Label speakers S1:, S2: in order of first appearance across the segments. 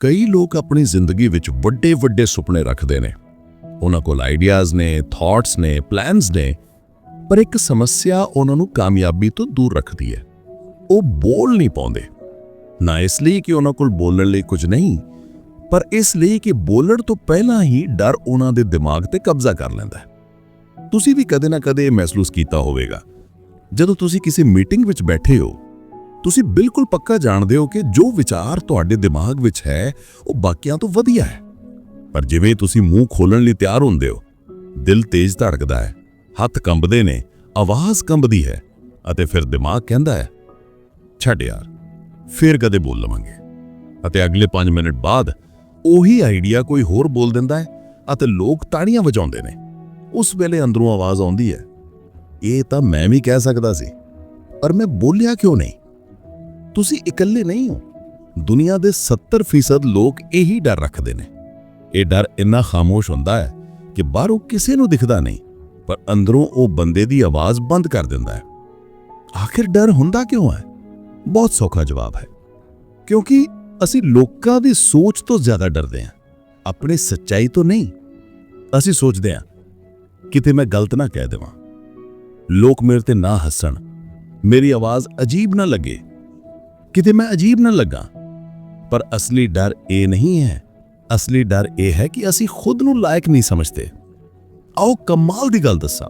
S1: ਕਈ ਲੋਕ ਆਪਣੀ ਜ਼ਿੰਦਗੀ ਵਿੱਚ ਵੱਡੇ ਵੱਡੇ ਸੁਪਨੇ ਰੱਖਦੇ ਨੇ। ਉਹਨਾਂ ਕੋਲ ਆਈਡੀਆਜ਼ ਨੇ, ਥਾਟਸ ਨੇ, ਪਲਾਨਸ ਨੇ, ਪਰ ਇੱਕ ਸਮੱਸਿਆ ਉਹਨਾਂ ਨੂੰ ਕਾਮਯਾਬੀ ਤੋਂ ਦੂਰ ਰੱਖਦੀ ਹੈ। ਉਹ ਬੋਲ ਨਹੀਂ ਪਾਉਂਦੇ। ਨਾ ਇਸ ਲਈ ਕਿ ਉਹਨਾਂ ਕੋਲ ਬੋਲਣ ਲਈ ਕੁਝ ਨਹੀਂ, ਪਰ ਇਸ ਲਈ ਕਿ ਬੋਲਣ ਤੋਂ ਪਹਿਲਾਂ ਹੀ ਡਰ ਉਹਨਾਂ ਦੇ ਦਿਮਾਗ ਤੇ ਕਬਜ਼ਾ ਕਰ ਲੈਂਦਾ ਹੈ। ਤੁਸੀਂ ਵੀ ਕਦੇ ਨਾ ਕਦੇ ਇਹ ਮਹਿਸੂਸ ਕੀਤਾ ਹੋਵੇਗਾ। ਜਦੋਂ ਤੁਸੀਂ ਕਿਸੇ ਮੀਟਿੰਗ ਵਿੱਚ ਬੈਠੇ ਹੋ ਤੁਸੀਂ ਬਿਲਕੁਲ ਪੱਕਾ ਜਾਣਦੇ ਹੋ ਕਿ ਜੋ ਵਿਚਾਰ ਤੁਹਾਡੇ ਦਿਮਾਗ ਵਿੱਚ ਹੈ, ਉਹ ਬਾਕੀਆਂ ਤੋਂ ਵਧੀਆ ਹੈ। ਪਰ ਜਿਵੇਂ ਤੁਸੀਂ ਮੂੰਹ ਖੋਲਣ ਲਈ ਤਿਆਰ ਹੁੰਦੇ ਹੋ, ਦਿਲ ਤੇਜ਼ ਧੜਕਦਾ ਹੈ, ਹੱਥ ਕੰਬਦੇ ਨੇ, ਆਵਾਜ਼ ਕੰਬਦੀ ਹੈ ਅਤੇ ਫਿਰ ਦਿਮਾਗ ਕਹਿੰਦਾ ਹੈ, ਛੱਡ ਯਾਰ, ਫਿਰ ਕਦੇ ਬੋਲ ਲਵਾਂਗੇ। ਅਤੇ ਅਗਲੇ 5 ਮਿੰਟ ਬਾਅਦ ਉਹੀ ਆਈਡੀਆ ਕੋਈ ਹੋਰ ਬੋਲ ਦਿੰਦਾ ਹੈ ਅਤੇ ਲੋਕ ਤਾੜੀਆਂ ਵਜਾਉਂਦੇ ਨੇ। ਉਸ ਵੇਲੇ ਅੰਦਰੋਂ ਆਵਾਜ਼ ਆਉਂਦੀ ਹੈ, ਇਹ ਤਾਂ ਮੈਂ ਵੀ ਕਹਿ ਸਕਦਾ ਸੀ, ਪਰ ਮੈਂ ਬੋਲਿਆ ਕਿਉਂ ਨਹੀਂ? ਤੁਸੀਂ ਇਕੱਲੇ ਨਹੀਂ ਹੋ। ਦੁਨੀਆ ਦੇ 70% ਲੋਕ ਇਹੀ ਡਰ ਰੱਖਦੇ ਨੇ। ਇਹ ਡਰ ਇੰਨਾ ਖਾਮੋਸ਼ ਹੁੰਦਾ ਹੈ ਕਿ ਬਾਹਰੋਂ ਕਿਸੇ ਨੂੰ ਦਿਖਦਾ ਨਹੀਂ, ਪਰ ਅੰਦਰੋਂ ਉਹ ਬੰਦੇ ਦੀ ਆਵਾਜ਼ ਬੰਦ ਕਰ ਦਿੰਦਾ ਹੈ। ਆਖਿਰ ਡਰ ਹੁੰਦਾ ਕਿਉਂ ਹੈ? ਬਹੁਤ ਸੌਖਾ ਜਵਾਬ ਹੈ। ਕਿਉਂਕਿ ਅਸੀਂ ਲੋਕਾਂ ਦੀ ਸੋਚ ਤੋਂ ਜ਼ਿਆਦਾ ਡਰਦੇ ਹਾਂ। ਆਪਣੀ ਸੱਚਾਈ ਤੋਂ ਨਹੀਂ। ਅਸੀਂ ਸੋਚਦੇ ਹਾਂ, ਕਿਤੇ ਮੈਂ ਗਲਤ ਨਾ ਕਹਿ ਦੇਵਾਂ। ਲੋਕ ਮੇਰੇ ਤੇ ਨਾ ਹੱਸਣ। ਮੇਰੀ ਆਵਾਜ਼ ਅਜੀਬ ਨਾ ਲੱਗੇ। ਕਿਤੇ ਮੈਂ ਅਜੀਬ ਨਾ ਲੱਗਾ। ਪਰ ਅਸਲੀ ਡਰ ਇਹ ਨਹੀਂ ਹੈ। ਅਸਲੀ ਡਰ ਇਹ ਹੈ ਕਿ ਅਸੀਂ ਖੁਦ ਨੂੰ ਲਾਇਕ ਨਹੀਂ ਸਮਝਦੇ। ਆਓ ਕਮਾਲ ਦੀ ਗੱਲ ਦੱਸਾਂ।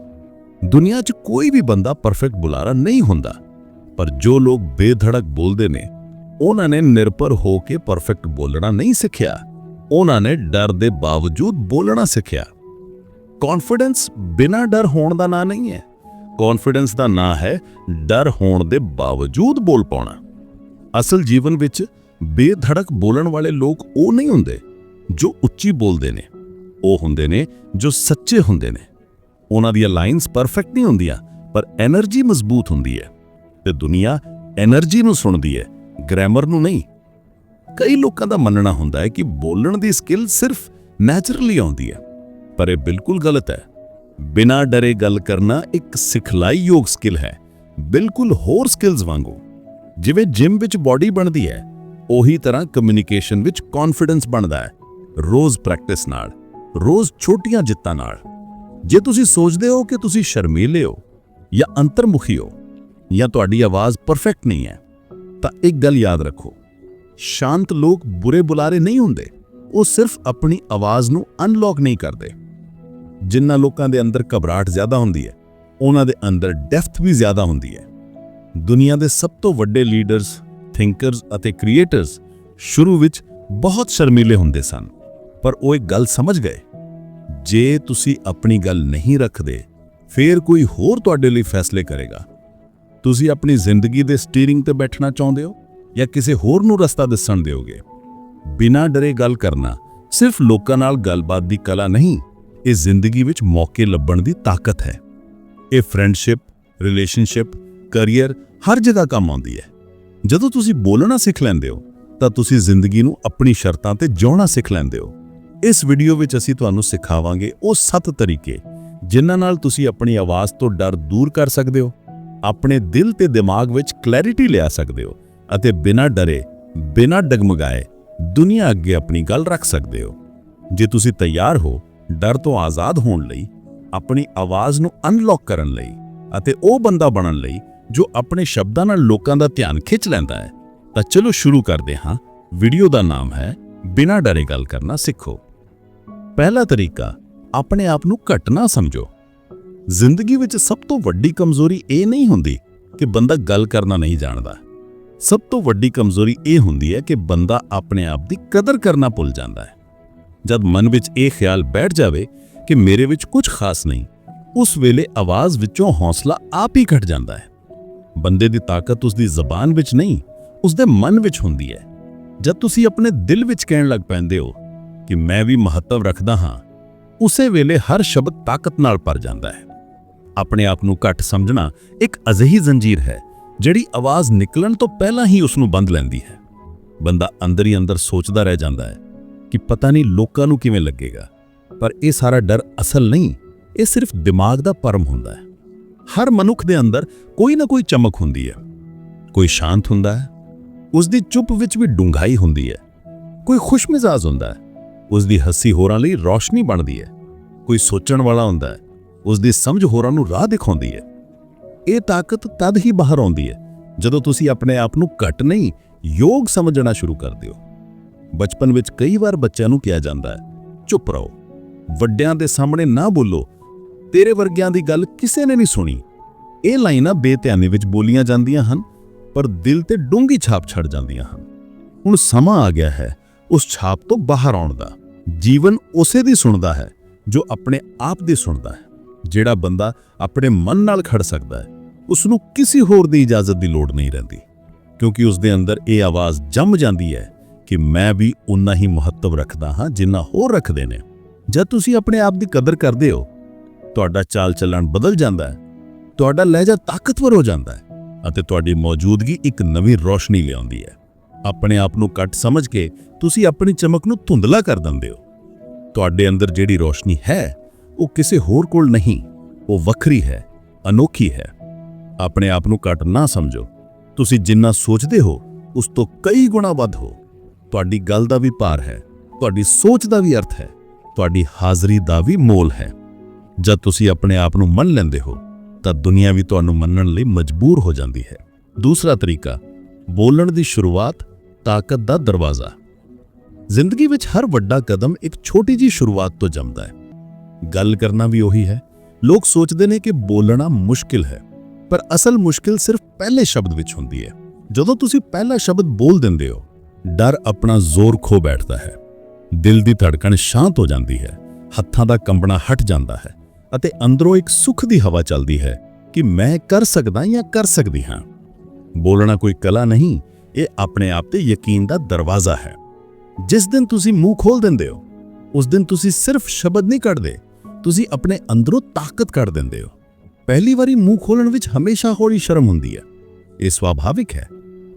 S1: ਦੁਨੀਆ 'ਚ ਕੋਈ ਵੀ ਬੰਦਾ ਪਰਫੈਕਟ ਬੁਲਾਰਾ ਨਹੀਂ ਹੁੰਦਾ। ਪਰ ਜੋ ਲੋਕ ਬੇਧੜਕ ਬੋਲਦੇ ਨੇ, ਉਹਨਾਂ ਨੇ ਨਿਰਭਰ ਹੋ ਕੇ ਪਰਫੈਕਟ ਬੋਲਣਾ ਨਹੀਂ ਸਿੱਖਿਆ। ਉਹਨਾਂ ਨੇ ਡਰ ਦੇ ਬਾਵਜੂਦ ਬੋਲਣਾ ਸਿੱਖਿਆ। ਕੌਨਫੀਡੈਂਸ ਬਿਨਾਂ ਡਰ ਹੋਣ ਦਾ ਨਾਂ ਨਹੀਂ ਹੈ। ਕੌਨਫੀਡੈਂਸ ਦਾ ਨਾਂ ਹੈ ਡਰ ਹੋਣ ਦੇ ਬਾਵਜੂਦ ਬੋਲ ਪਾਉਣਾ। ਅਸਲ ਜੀਵਨ ਵਿੱਚ ਬੇਧੜਕ ਬੋਲਣ ਵਾਲੇ ਲੋਕ ਉਹ ਨਹੀਂ ਹੁੰਦੇ ਜੋ ਉੱਚੀ ਬੋਲਦੇ ਨੇ। ਉਹ ਹੁੰਦੇ ਨੇ ਜੋ ਸੱਚੇ ਹੁੰਦੇ ਨੇ। ਉਹਨਾਂ ਦੀਆਂ ਲਾਈਨਸ ਪਰਫੈਕਟ ਨਹੀਂ ਹੁੰਦੀਆਂ, ਪਰ એનર્ਜੀ ਮਜ਼ਬੂਤ ਹੁੰਦੀ ਹੈ ਤੇ ਦੁਨੀਆ એનર્ਜੀ ਨੂੰ ਸੁਣਦੀ ਹੈ, ਗ੍ਰਾਮਰ ਨੂੰ ਨਹੀਂ। ਕਈ ਲੋਕਾਂ ਦਾ ਮੰਨਣਾ ਹੁੰਦਾ ਹੈ ਕਿ ਬੋਲਣ ਦੀ ਸਕਿੱਲ ਸਿਰਫ ਨੇਚਰਲੀ ਆਉਂਦੀ ਹੈ, ਪਰ ਇਹ ਬਿਲਕੁਲ ਗਲਤ ਹੈ। ਬਿਨਾਂ ਡਰੇ ਗੱਲ ਕਰਨਾ ਇੱਕ ਸਿਖਲਾਈ ਯੋਗ ਸਕਿੱਲ ਹੈ, ਬਿਲਕੁਲ ਹੋਰ ਸਕਿੱਲਸ ਵਾਂਗੂ। ਜਿਵੇਂ ਜਿਮ ਵਿੱਚ ਬਾਡੀ ਬਣਦੀ ਹੈ, ਉਹੀ ਤਰ੍ਹਾਂ ਕਮਿਊਨੀਕੇਸ਼ਨ ਵਿੱਚ ਕੌਨਫੀਡੈਂਸ ਬਣਦਾ ਹੈ, ਰੋਜ਼ ਪ੍ਰੈਕਟਿਸ ਨਾਲ, ਰੋਜ਼ ਛੋਟੀਆਂ ਜਿੱਤਾਂ ਨਾਲ। ਜੇ ਤੁਸੀਂ ਸੋਚਦੇ ਹੋ ਕਿ ਤੁਸੀਂ ਸ਼ਰਮੀਲੇ ਹੋ ਜਾਂ ਅੰਤਰਮੁਖੀ ਹੋ ਜਾਂ ਤੁਹਾਡੀ ਆਵਾਜ਼ ਪਰਫੈਕਟ ਨਹੀਂ ਹੈ, ਤਾਂ ਇੱਕ ਗੱਲ ਯਾਦ ਰੱਖੋ, ਸ਼ਾਂਤ ਲੋਕ ਬੁਰੇ ਬੁਲਾਰੇ ਨਹੀਂ ਹੁੰਦੇ, ਉਹ ਸਿਰਫ ਆਪਣੀ ਆਵਾਜ਼ ਨੂੰ ਅਨਲੌਕ ਨਹੀਂ ਕਰਦੇ। ਜਿਨ੍ਹਾਂ ਲੋਕਾਂ ਦੇ ਅੰਦਰ ਘਬਰਾਹਟ ਜ਼ਿਆਦਾ ਹੁੰਦੀ ਹੈ, ਉਹਨਾਂ ਦੇ ਅੰਦਰ ਡੈਫਥ ਵੀ ਜ਼ਿਆਦਾ ਹੁੰਦੀ ਹੈ। ਦੁਨੀਆ ਦੇ ਸਭ ਤੋਂ ਵੱਡੇ ਲੀਡਰਸ ਥਿੰਕਰਸ ਅਤੇ ਕ੍ਰੀਏਟਰਸ ਸ਼ੁਰੂ ਵਿੱਚ ਬਹੁਤ ਸ਼ਰਮੀਲੇ ਹੁੰਦੇ ਸਨ। ਪਰ ਉਹ ਇੱਕ ਗੱਲ ਸਮਝ ਗਏ। ਜੇ ਤੁਸੀਂ ਆਪਣੀ ਗੱਲ ਨਹੀਂ ਰੱਖਦੇ, ਫੇਰ ਕੋਈ ਹੋਰ ਤੁਹਾਡੇ ਲਈ ਫੈਸਲੇ ਕਰੇਗਾ। ਤੁਸੀਂ ਆਪਣੀ ਜ਼ਿੰਦਗੀ ਦੇ ਸਟੀਅਰਿੰਗ ਤੇ ਬੈਠਣਾ ਚਾਹੁੰਦੇ ਹੋ ਜਾਂ ਕਿਸੇ ਹੋਰ ਨੂੰ ਰਸਤਾ ਦੱਸਣ ਦਿਓਗੇ? ਬਿਨਾਂ ਡਰੇ ਗੱਲ ਕਰਨਾ ਸਿਰਫ ਲੋਕਾਂ ਨਾਲ ਗੱਲਬਾਤ ਦੀ ਕਲਾ ਨਹੀਂ, ਇਹ ਜ਼ਿੰਦਗੀ ਵਿੱਚ ਮੌਕੇ ਲੱਭਣ ਦੀ ਤਾਕਤ ਹੈ। ਇਹ ਫਰੈਂਡਸ਼ਿਪ ਰਿਲੇਸ਼ਨਸ਼ਿਪ ਕੈਰੀਅਰ ਹਰ ਜਗ੍ਹਾ ਕੰਮ ਆਉਂਦੀ ਹੈ। ਜਦੋਂ ਤੁਸੀਂ ਬੋਲਣਾ ਸਿੱਖ ਲੈਂਦੇ ਹੋ, ਤਾਂ ਤੁਸੀਂ ਜ਼ਿੰਦਗੀ ਨੂੰ ਆਪਣੀ ਸ਼ਰਤਾਂ ਤੇ ਜਿਉਣਾ ਸਿੱਖ ਲੈਂਦੇ ਹੋ। ਇਸ ਵੀਡੀਓ ਵਿੱਚ ਅਸੀਂ ਤੁਹਾਨੂੰ ਸਿਖਾਵਾਂਗੇ ਉਹ 7 ਤਰੀਕੇ ਜਿਨ੍ਹਾਂ ਨਾਲ ਤੁਸੀਂ ਆਪਣੀ ਆਵਾਜ਼ ਤੋਂ ਡਰ ਦੂਰ ਕਰ ਸਕਦੇ ਹੋ, ਆਪਣੇ ਦਿਲ ਤੇ ਦਿਮਾਗ ਵਿੱਚ ਕਲੈਰਿਟੀ ਲਿਆ ਸਕਦੇ ਹੋ ਅਤੇ ਬਿਨਾਂ ਡਰੇ, ਬਿਨਾਂ ਡਗਮਗਾਏ ਦੁਨੀਆ ਅੱਗੇ ਆਪਣੀ ਗੱਲ ਰੱਖ ਸਕਦੇ ਹੋ। ਜੇ ਤੁਸੀਂ ਤਿਆਰ ਹੋ ਡਰ ਤੋਂ ਆਜ਼ਾਦ ਹੋਣ ਲਈ, ਆਪਣੀ ਆਵਾਜ਼ ਨੂੰ ਅਨਲੌਕ ਕਰਨ ਲਈ ਅਤੇ ਉਹ ਬੰਦਾ ਬਣਨ ਲਈ ਜੋ ਆਪਣੇ ਸ਼ਬਦਾਂ ਨਾਲ ਲੋਕਾਂ ਦਾ ਧਿਆਨ ਖਿੱਚ ਲੈਂਦਾ ਹੈ, ਤਾਂ ਚਲੋ ਸ਼ੁਰੂ ਕਰਦੇ ਹਾਂ। ਵੀਡੀਓ ਦਾ ਨਾਮ ਹੈ, ਬਿਨਾਂ ਡਰੇ ਗੱਲ ਕਰਨਾ ਸਿੱਖੋ। ਪਹਿਲਾ ਤਰੀਕਾ, ਆਪਣੇ ਆਪ ਨੂੰ ਘੱਟ ਨਾ ਸਮਝੋ। ਜ਼ਿੰਦਗੀ ਵਿੱਚ ਸਭ ਤੋਂ ਵੱਡੀ ਕਮਜ਼ੋਰੀ ਇਹ ਨਹੀਂ ਹੁੰਦੀ ਕਿ ਬੰਦਾ ਗੱਲ ਕਰਨਾ ਨਹੀਂ ਜਾਣਦਾ। ਸਭ ਤੋਂ ਵੱਡੀ ਕਮਜ਼ੋਰੀ ਇਹ ਹੁੰਦੀ ਹੈ ਕਿ ਬੰਦਾ ਆਪਣੇ ਆਪ ਦੀ ਕਦਰ ਕਰਨਾ ਭੁੱਲ ਜਾਂਦਾ ਹੈ। ਜਦ ਮਨ ਵਿੱਚ ਇਹ ਖਿਆਲ ਬੈਠ ਜਾਵੇ ਕਿ ਮੇਰੇ ਵਿੱਚ ਕੁਝ ਖਾਸ ਨਹੀਂ, ਉਸ ਵੇਲੇ ਆਵਾਜ਼ ਵਿੱਚੋਂ ਹੌਸਲਾ ਆਪ ਹੀ ਘਟ ਜਾਂਦਾ ਹੈ। ਬੰਦੇ ਦੀ ਤਾਕਤ ਉਸ ਦੀ ਜ਼ਬਾਨ ਵਿੱਚ ਨਹੀਂ ਉਸ ਦੇ ਮਨ ਵਿੱਚ ਹੁੰਦੀ ਹੈ। ਜਦ ਤੁਸੀਂ ਆਪਣੇ ਦਿਲ ਵਿੱਚ ਕਹਿਣ ਲੱਗ ਪੈਂਦੇ ਹੋ ਕਿ ਮੈਂ ਵੀ ਮਹੱਤਵ ਰੱਖਦਾ ਹਾਂ, ਉਸੇ ਵੇਲੇ ਹਰ ਸ਼ਬਦ ਤਾਕਤ ਨਾਲ ਭਰ ਜਾਂਦਾ ਹੈ। ਆਪਣੇ ਆਪ ਨੂੰ ਘੱਟ ਸਮਝਣਾ ਇੱਕ ਅਜਿਹੀ ਜ਼ੰਜੀਰ ਹੈ, ਜਿਹੜੀ ਆਵਾਜ਼ ਨਿਕਲਣ ਤੋਂ ਪਹਿਲਾਂ ਹੀ ਉਸ ਨੂੰ ਬੰਦ ਲੈਂਦੀ ਹੈ। ਬੰਦਾ ਅੰਦਰ ਹੀ ਅੰਦਰ ਸੋਚਦਾ ਰਹਿ ਜਾਂਦਾ ਹੈ ਕਿ ਪਤਾ ਨਹੀਂ ਲੋਕਾਂ ਨੂੰ ਕਿਵੇਂ ਲੱਗੇਗਾ, ਪਰ ਇਹ ਸਾਰਾ ਡਰ ਅਸਲ ਨਹੀਂ, ਇਹ ਸਿਰਫ ਦਿਮਾਗ ਦਾ ਪਰਮ ਹੁੰਦਾ ਹੈ। ਹਰ ਮਨੁੱਖ ਦੇ ਅੰਦਰ ਕੋਈ ਨਾ ਕੋਈ ਚਮਕ ਹੁੰਦੀ ਹੈ। ਕੋਈ ਸ਼ਾਂਤ ਹੁੰਦਾ ਹੈ ਉਸ ਦੀ ਚੁੱਪ ਵਿੱਚ ਵੀ ਡੂੰਘਾਈ ਹੁੰਦੀ ਹੈ। ਕੋਈ ਖੁਸ਼ਮਿਜ਼ਾਜ ਹੁੰਦਾ ਹੈ ਉਸ ਦੀ ਹੱਸੀ ਹੋਰਾਂ ਲਈ ਰੌਸ਼ਨੀ ਬਣਦੀ ਹੈ। ਕੋਈ ਸੋਚਣ ਵਾਲਾ ਹੁੰਦਾ ਹੈ ਉਸ ਦੀ ਸਮਝ ਹੋਰਾਂ ਨੂੰ ਰਾਹ ਦਿਖਾਉਂਦੀ ਹੈ। ਇਹ ਤਾਕਤ ਤਦ ਹੀ ਬਾਹਰ ਆਉਂਦੀ ਹੈ, ਜਦੋਂ ਤੁਸੀਂ ਆਪਣੇ ਆਪ ਨੂੰ ਘੱਟ ਨਹੀਂ, ਯੋਗ ਸਮਝਣਾ ਸ਼ੁਰੂ ਕਰਦੇ ਹੋ। ਬਚਪਨ ਵਿੱਚ ਕਈ ਵਾਰ ਬੱਚਿਆਂ ਨੂੰ ਕਿਹਾ ਜਾਂਦਾ ਹੈ, ਚੁੱਪ ਰਹੋ। ਵੱਡਿਆਂ ਦੇ ਸਾਹਮਣੇ ਨਾ ਬੋਲੋ ਤੇਰੇ ਵਰਗਿਆਂ ਦੀ ਗੱਲ ਕਿਸੇ ਨੇ ਨਹੀਂ ਸੁਣੀ। ਇਹ ਲਾਈਨਾਂ ਬੇਧਿਆਨੀ ਵਿੱਚ ਬੋਲੀਆਂ ਜਾਂਦੀਆਂ ਹਨ, ਪਰ ਦਿਲ ਤੇ ਡੂੰਗੀ ਛਾਪ ਛੱਡ ਜਾਂਦੀਆਂ ਹਨ। ਹੁਣ ਸਮਾਂ ਆ ਗਿਆ ਹੈ ਉਸ ਛਾਪ ਤੋਂ ਬਾਹਰ ਆਉਣ ਦਾ। ਜੀਵਨ ਉਸੇ ਦੀ ਸੁਣਦਾ ਹੈ, ਜੋ ਆਪਣੇ ਆਪ ਦੀ ਸੁਣਦਾ ਹੈ, ਜਿਹੜਾ ਬੰਦਾ ਆਪਣੇ ਮਨ ਨਾਲ ਖੜ ਸਕਦਾ ਹੈ। ਉਸ ਨੂੰ ਕਿਸੇ ਹੋਰ ਦੀ ਇਜਾਜ਼ਤ ਦੀ ਲੋੜ ਨਹੀਂ ਰਹਿੰਦੀ, ਕਿਉਂਕਿ ਉਸ ਦੇ ਅੰਦਰ ਇਹ ਆਵਾਜ਼ ਜੰਮ ਜਾਂਦੀ ਹੈ ਕਿ ਮੈਂ ਵੀ ਉਨਾ ਹੀ ਮਹੱਤਵ ਰੱਖਦਾ ਹਾਂ ਜਿੰਨਾ ਹੋਰ ਰੱਖਦੇ ਨੇ। ਜਦ ਤੁਸੀਂ ਆਪਣੇ ਆਪ ਦੀ ਕਦਰ ਕਰਦੇ ਹੋ ਤੁਹਾਡਾ ਚਾਲ ਚੱਲਣ ਬਦਲ ਜਾਂਦਾ ਹੈ, ਤੁਹਾਡਾ ਲਹਿਜਾ ਤਾਕਤਵਰ ਹੋ ਜਾਂਦਾ ਹੈ ਅਤੇ ਤੁਹਾਡੀ ਮੌਜੂਦਗੀ ਇੱਕ ਨਵੀਂ ਰੋਸ਼ਨੀ ਲਿਆਉਂਦੀ ਹੈ। ਆਪਣੇ ਆਪ ਨੂੰ ਘੱਟ ਸਮਝ ਕੇ ਤੁਸੀਂ ਆਪਣੀ ਚਮਕ ਨੂੰ ਧੁੰਦਲਾ ਕਰ ਦਿੰਦੇ ਹੋ। ਤੁਹਾਡੇ ਅੰਦਰ ਜਿਹੜੀ ਰੋਸ਼ਨੀ ਹੈ, ਉਹ ਕਿਸੇ ਹੋਰ ਕੋਲ ਨਹੀਂ, ਉਹ ਵੱਖਰੀ ਹੈ, ਅਨੋਖੀ ਹੈ। ਆਪਣੇ ਆਪ ਨੂੰ ਘੱਟ ਨਾ ਸਮਝੋ। ਤੁਸੀਂ ਜਿੰਨਾ ਸੋਚਦੇ ਹੋ, ਉਸ ਤੋਂ ਕਈ ਗੁਣਾ ਵੱਧ ਹੋ। ਤੁਹਾਡੀ ਗੱਲ ਦਾ ਵੀ ਭਾਰ ਹੈ, ਤੁਹਾਡੀ ਸੋਚ ਦਾ ਵੀ ਅਰਥ ਹੈ, ਤੁਹਾਡੀ ਹਾਜ਼ਰੀ ਦਾ ਵੀ ਮੋਲ ਹੈ। ਜਦ ਤੁਸੀਂ ਆਪਣੇ ਆਪ ਨੂੰ ਮੰਨ ਲੈਂਦੇ ਹੋ, ਤਾਂ ਦੁਨੀਆ ਵੀ ਤੁਹਾਨੂੰ ਮੰਨਣ ਲਈ ਮਜਬੂਰ ਹੋ ਜਾਂਦੀ ਹੈ। ਦੂਸਰਾ ਤਰੀਕਾ, ਬੋਲਣ ਦੀ ਸ਼ੁਰੂਆਤ ਤਾਕਤ ਦਾ ਦਰਵਾਜ਼ਾ। ਜ਼ਿੰਦਗੀ ਵਿੱਚ ਹਰ ਵੱਡਾ ਕਦਮ ਇੱਕ ਛੋਟੀ ਜੀ ਸ਼ੁਰੂਆਤ ਤੋਂ ਜੰਮਦਾ ਹੈ। ਗੱਲ ਕਰਨਾ ਵੀ ਉਹੀ ਹੈ, ਲੋਕ ਸੋਚਦੇ ਨੇ ਕਿ ਬੋਲਣਾ ਮੁਸ਼ਕਿਲ ਹੈ, ਪਰ ਅਸਲ ਮੁਸ਼ਕਿਲ ਸਿਰਫ ਪਹਿਲੇ ਸ਼ਬਦ ਵਿੱਚ ਹੁੰਦੀ ਹੈ। ਜਦੋਂ ਤੁਸੀਂ ਪਹਿਲਾ ਸ਼ਬਦ ਬੋਲ ਦਿੰਦੇ ਹੋ, ਡਰ ਆਪਣਾ ਜ਼ੋਰ ਖੋ ਬੈਠਦਾ ਹੈ। ਦਿਲ ਦੀ ਧੜਕਣ ਸ਼ਾਂਤ ਹੋ ਜਾਂਦੀ ਹੈ, ਹੱਥਾਂ ਦਾ ਕੰਬਣਾ ਹਟ ਜਾਂਦਾ ਹੈ। ਅਤੇ ਅੰਦਰੋਂ ਇੱਕ ਸੁੱਖ ਦੀ ਹਵਾ ਚੱਲਦੀ ਹੈ ਕਿ ਮੈਂ ਕਰ ਸਕਦਾ ਜਾਂ ਕਰ ਸਕਦੀ ਹਾਂ। ਬੋਲਣਾ ਕੋਈ ਕਲਾ ਨਹੀਂ, ਇਹ ਆਪਣੇ ਆਪ ਤੇ ਯਕੀਨ ਦਾ ਦਰਵਾਜ਼ਾ ਹੈ। ਜਿਸ ਦਿਨ ਤੁਸੀਂ ਮੂੰਹ ਖੋਲ ਦਿੰਦੇ ਹੋ, ਉਸ ਦਿਨ ਤੁਸੀਂ ਸਿਰਫ ਸ਼ਬਦ ਨਹੀਂ ਕੱਢਦੇ, ਤੁਸੀਂ ਆਪਣੇ ਅੰਦਰੋਂ ਤਾਕਤ ਕੱਢ ਦਿੰਦੇ ਹੋ। ਪਹਿਲੀ ਵਾਰੀ ਮੂੰਹ ਖੋਲਣ ਵਿੱਚ ਹਮੇਸ਼ਾ ਹੋੜੀ ਸ਼ਰਮ ਹੁੰਦੀ ਹੈ। ਇਹ ਸੁਭਾਵਿਕ ਹੈ,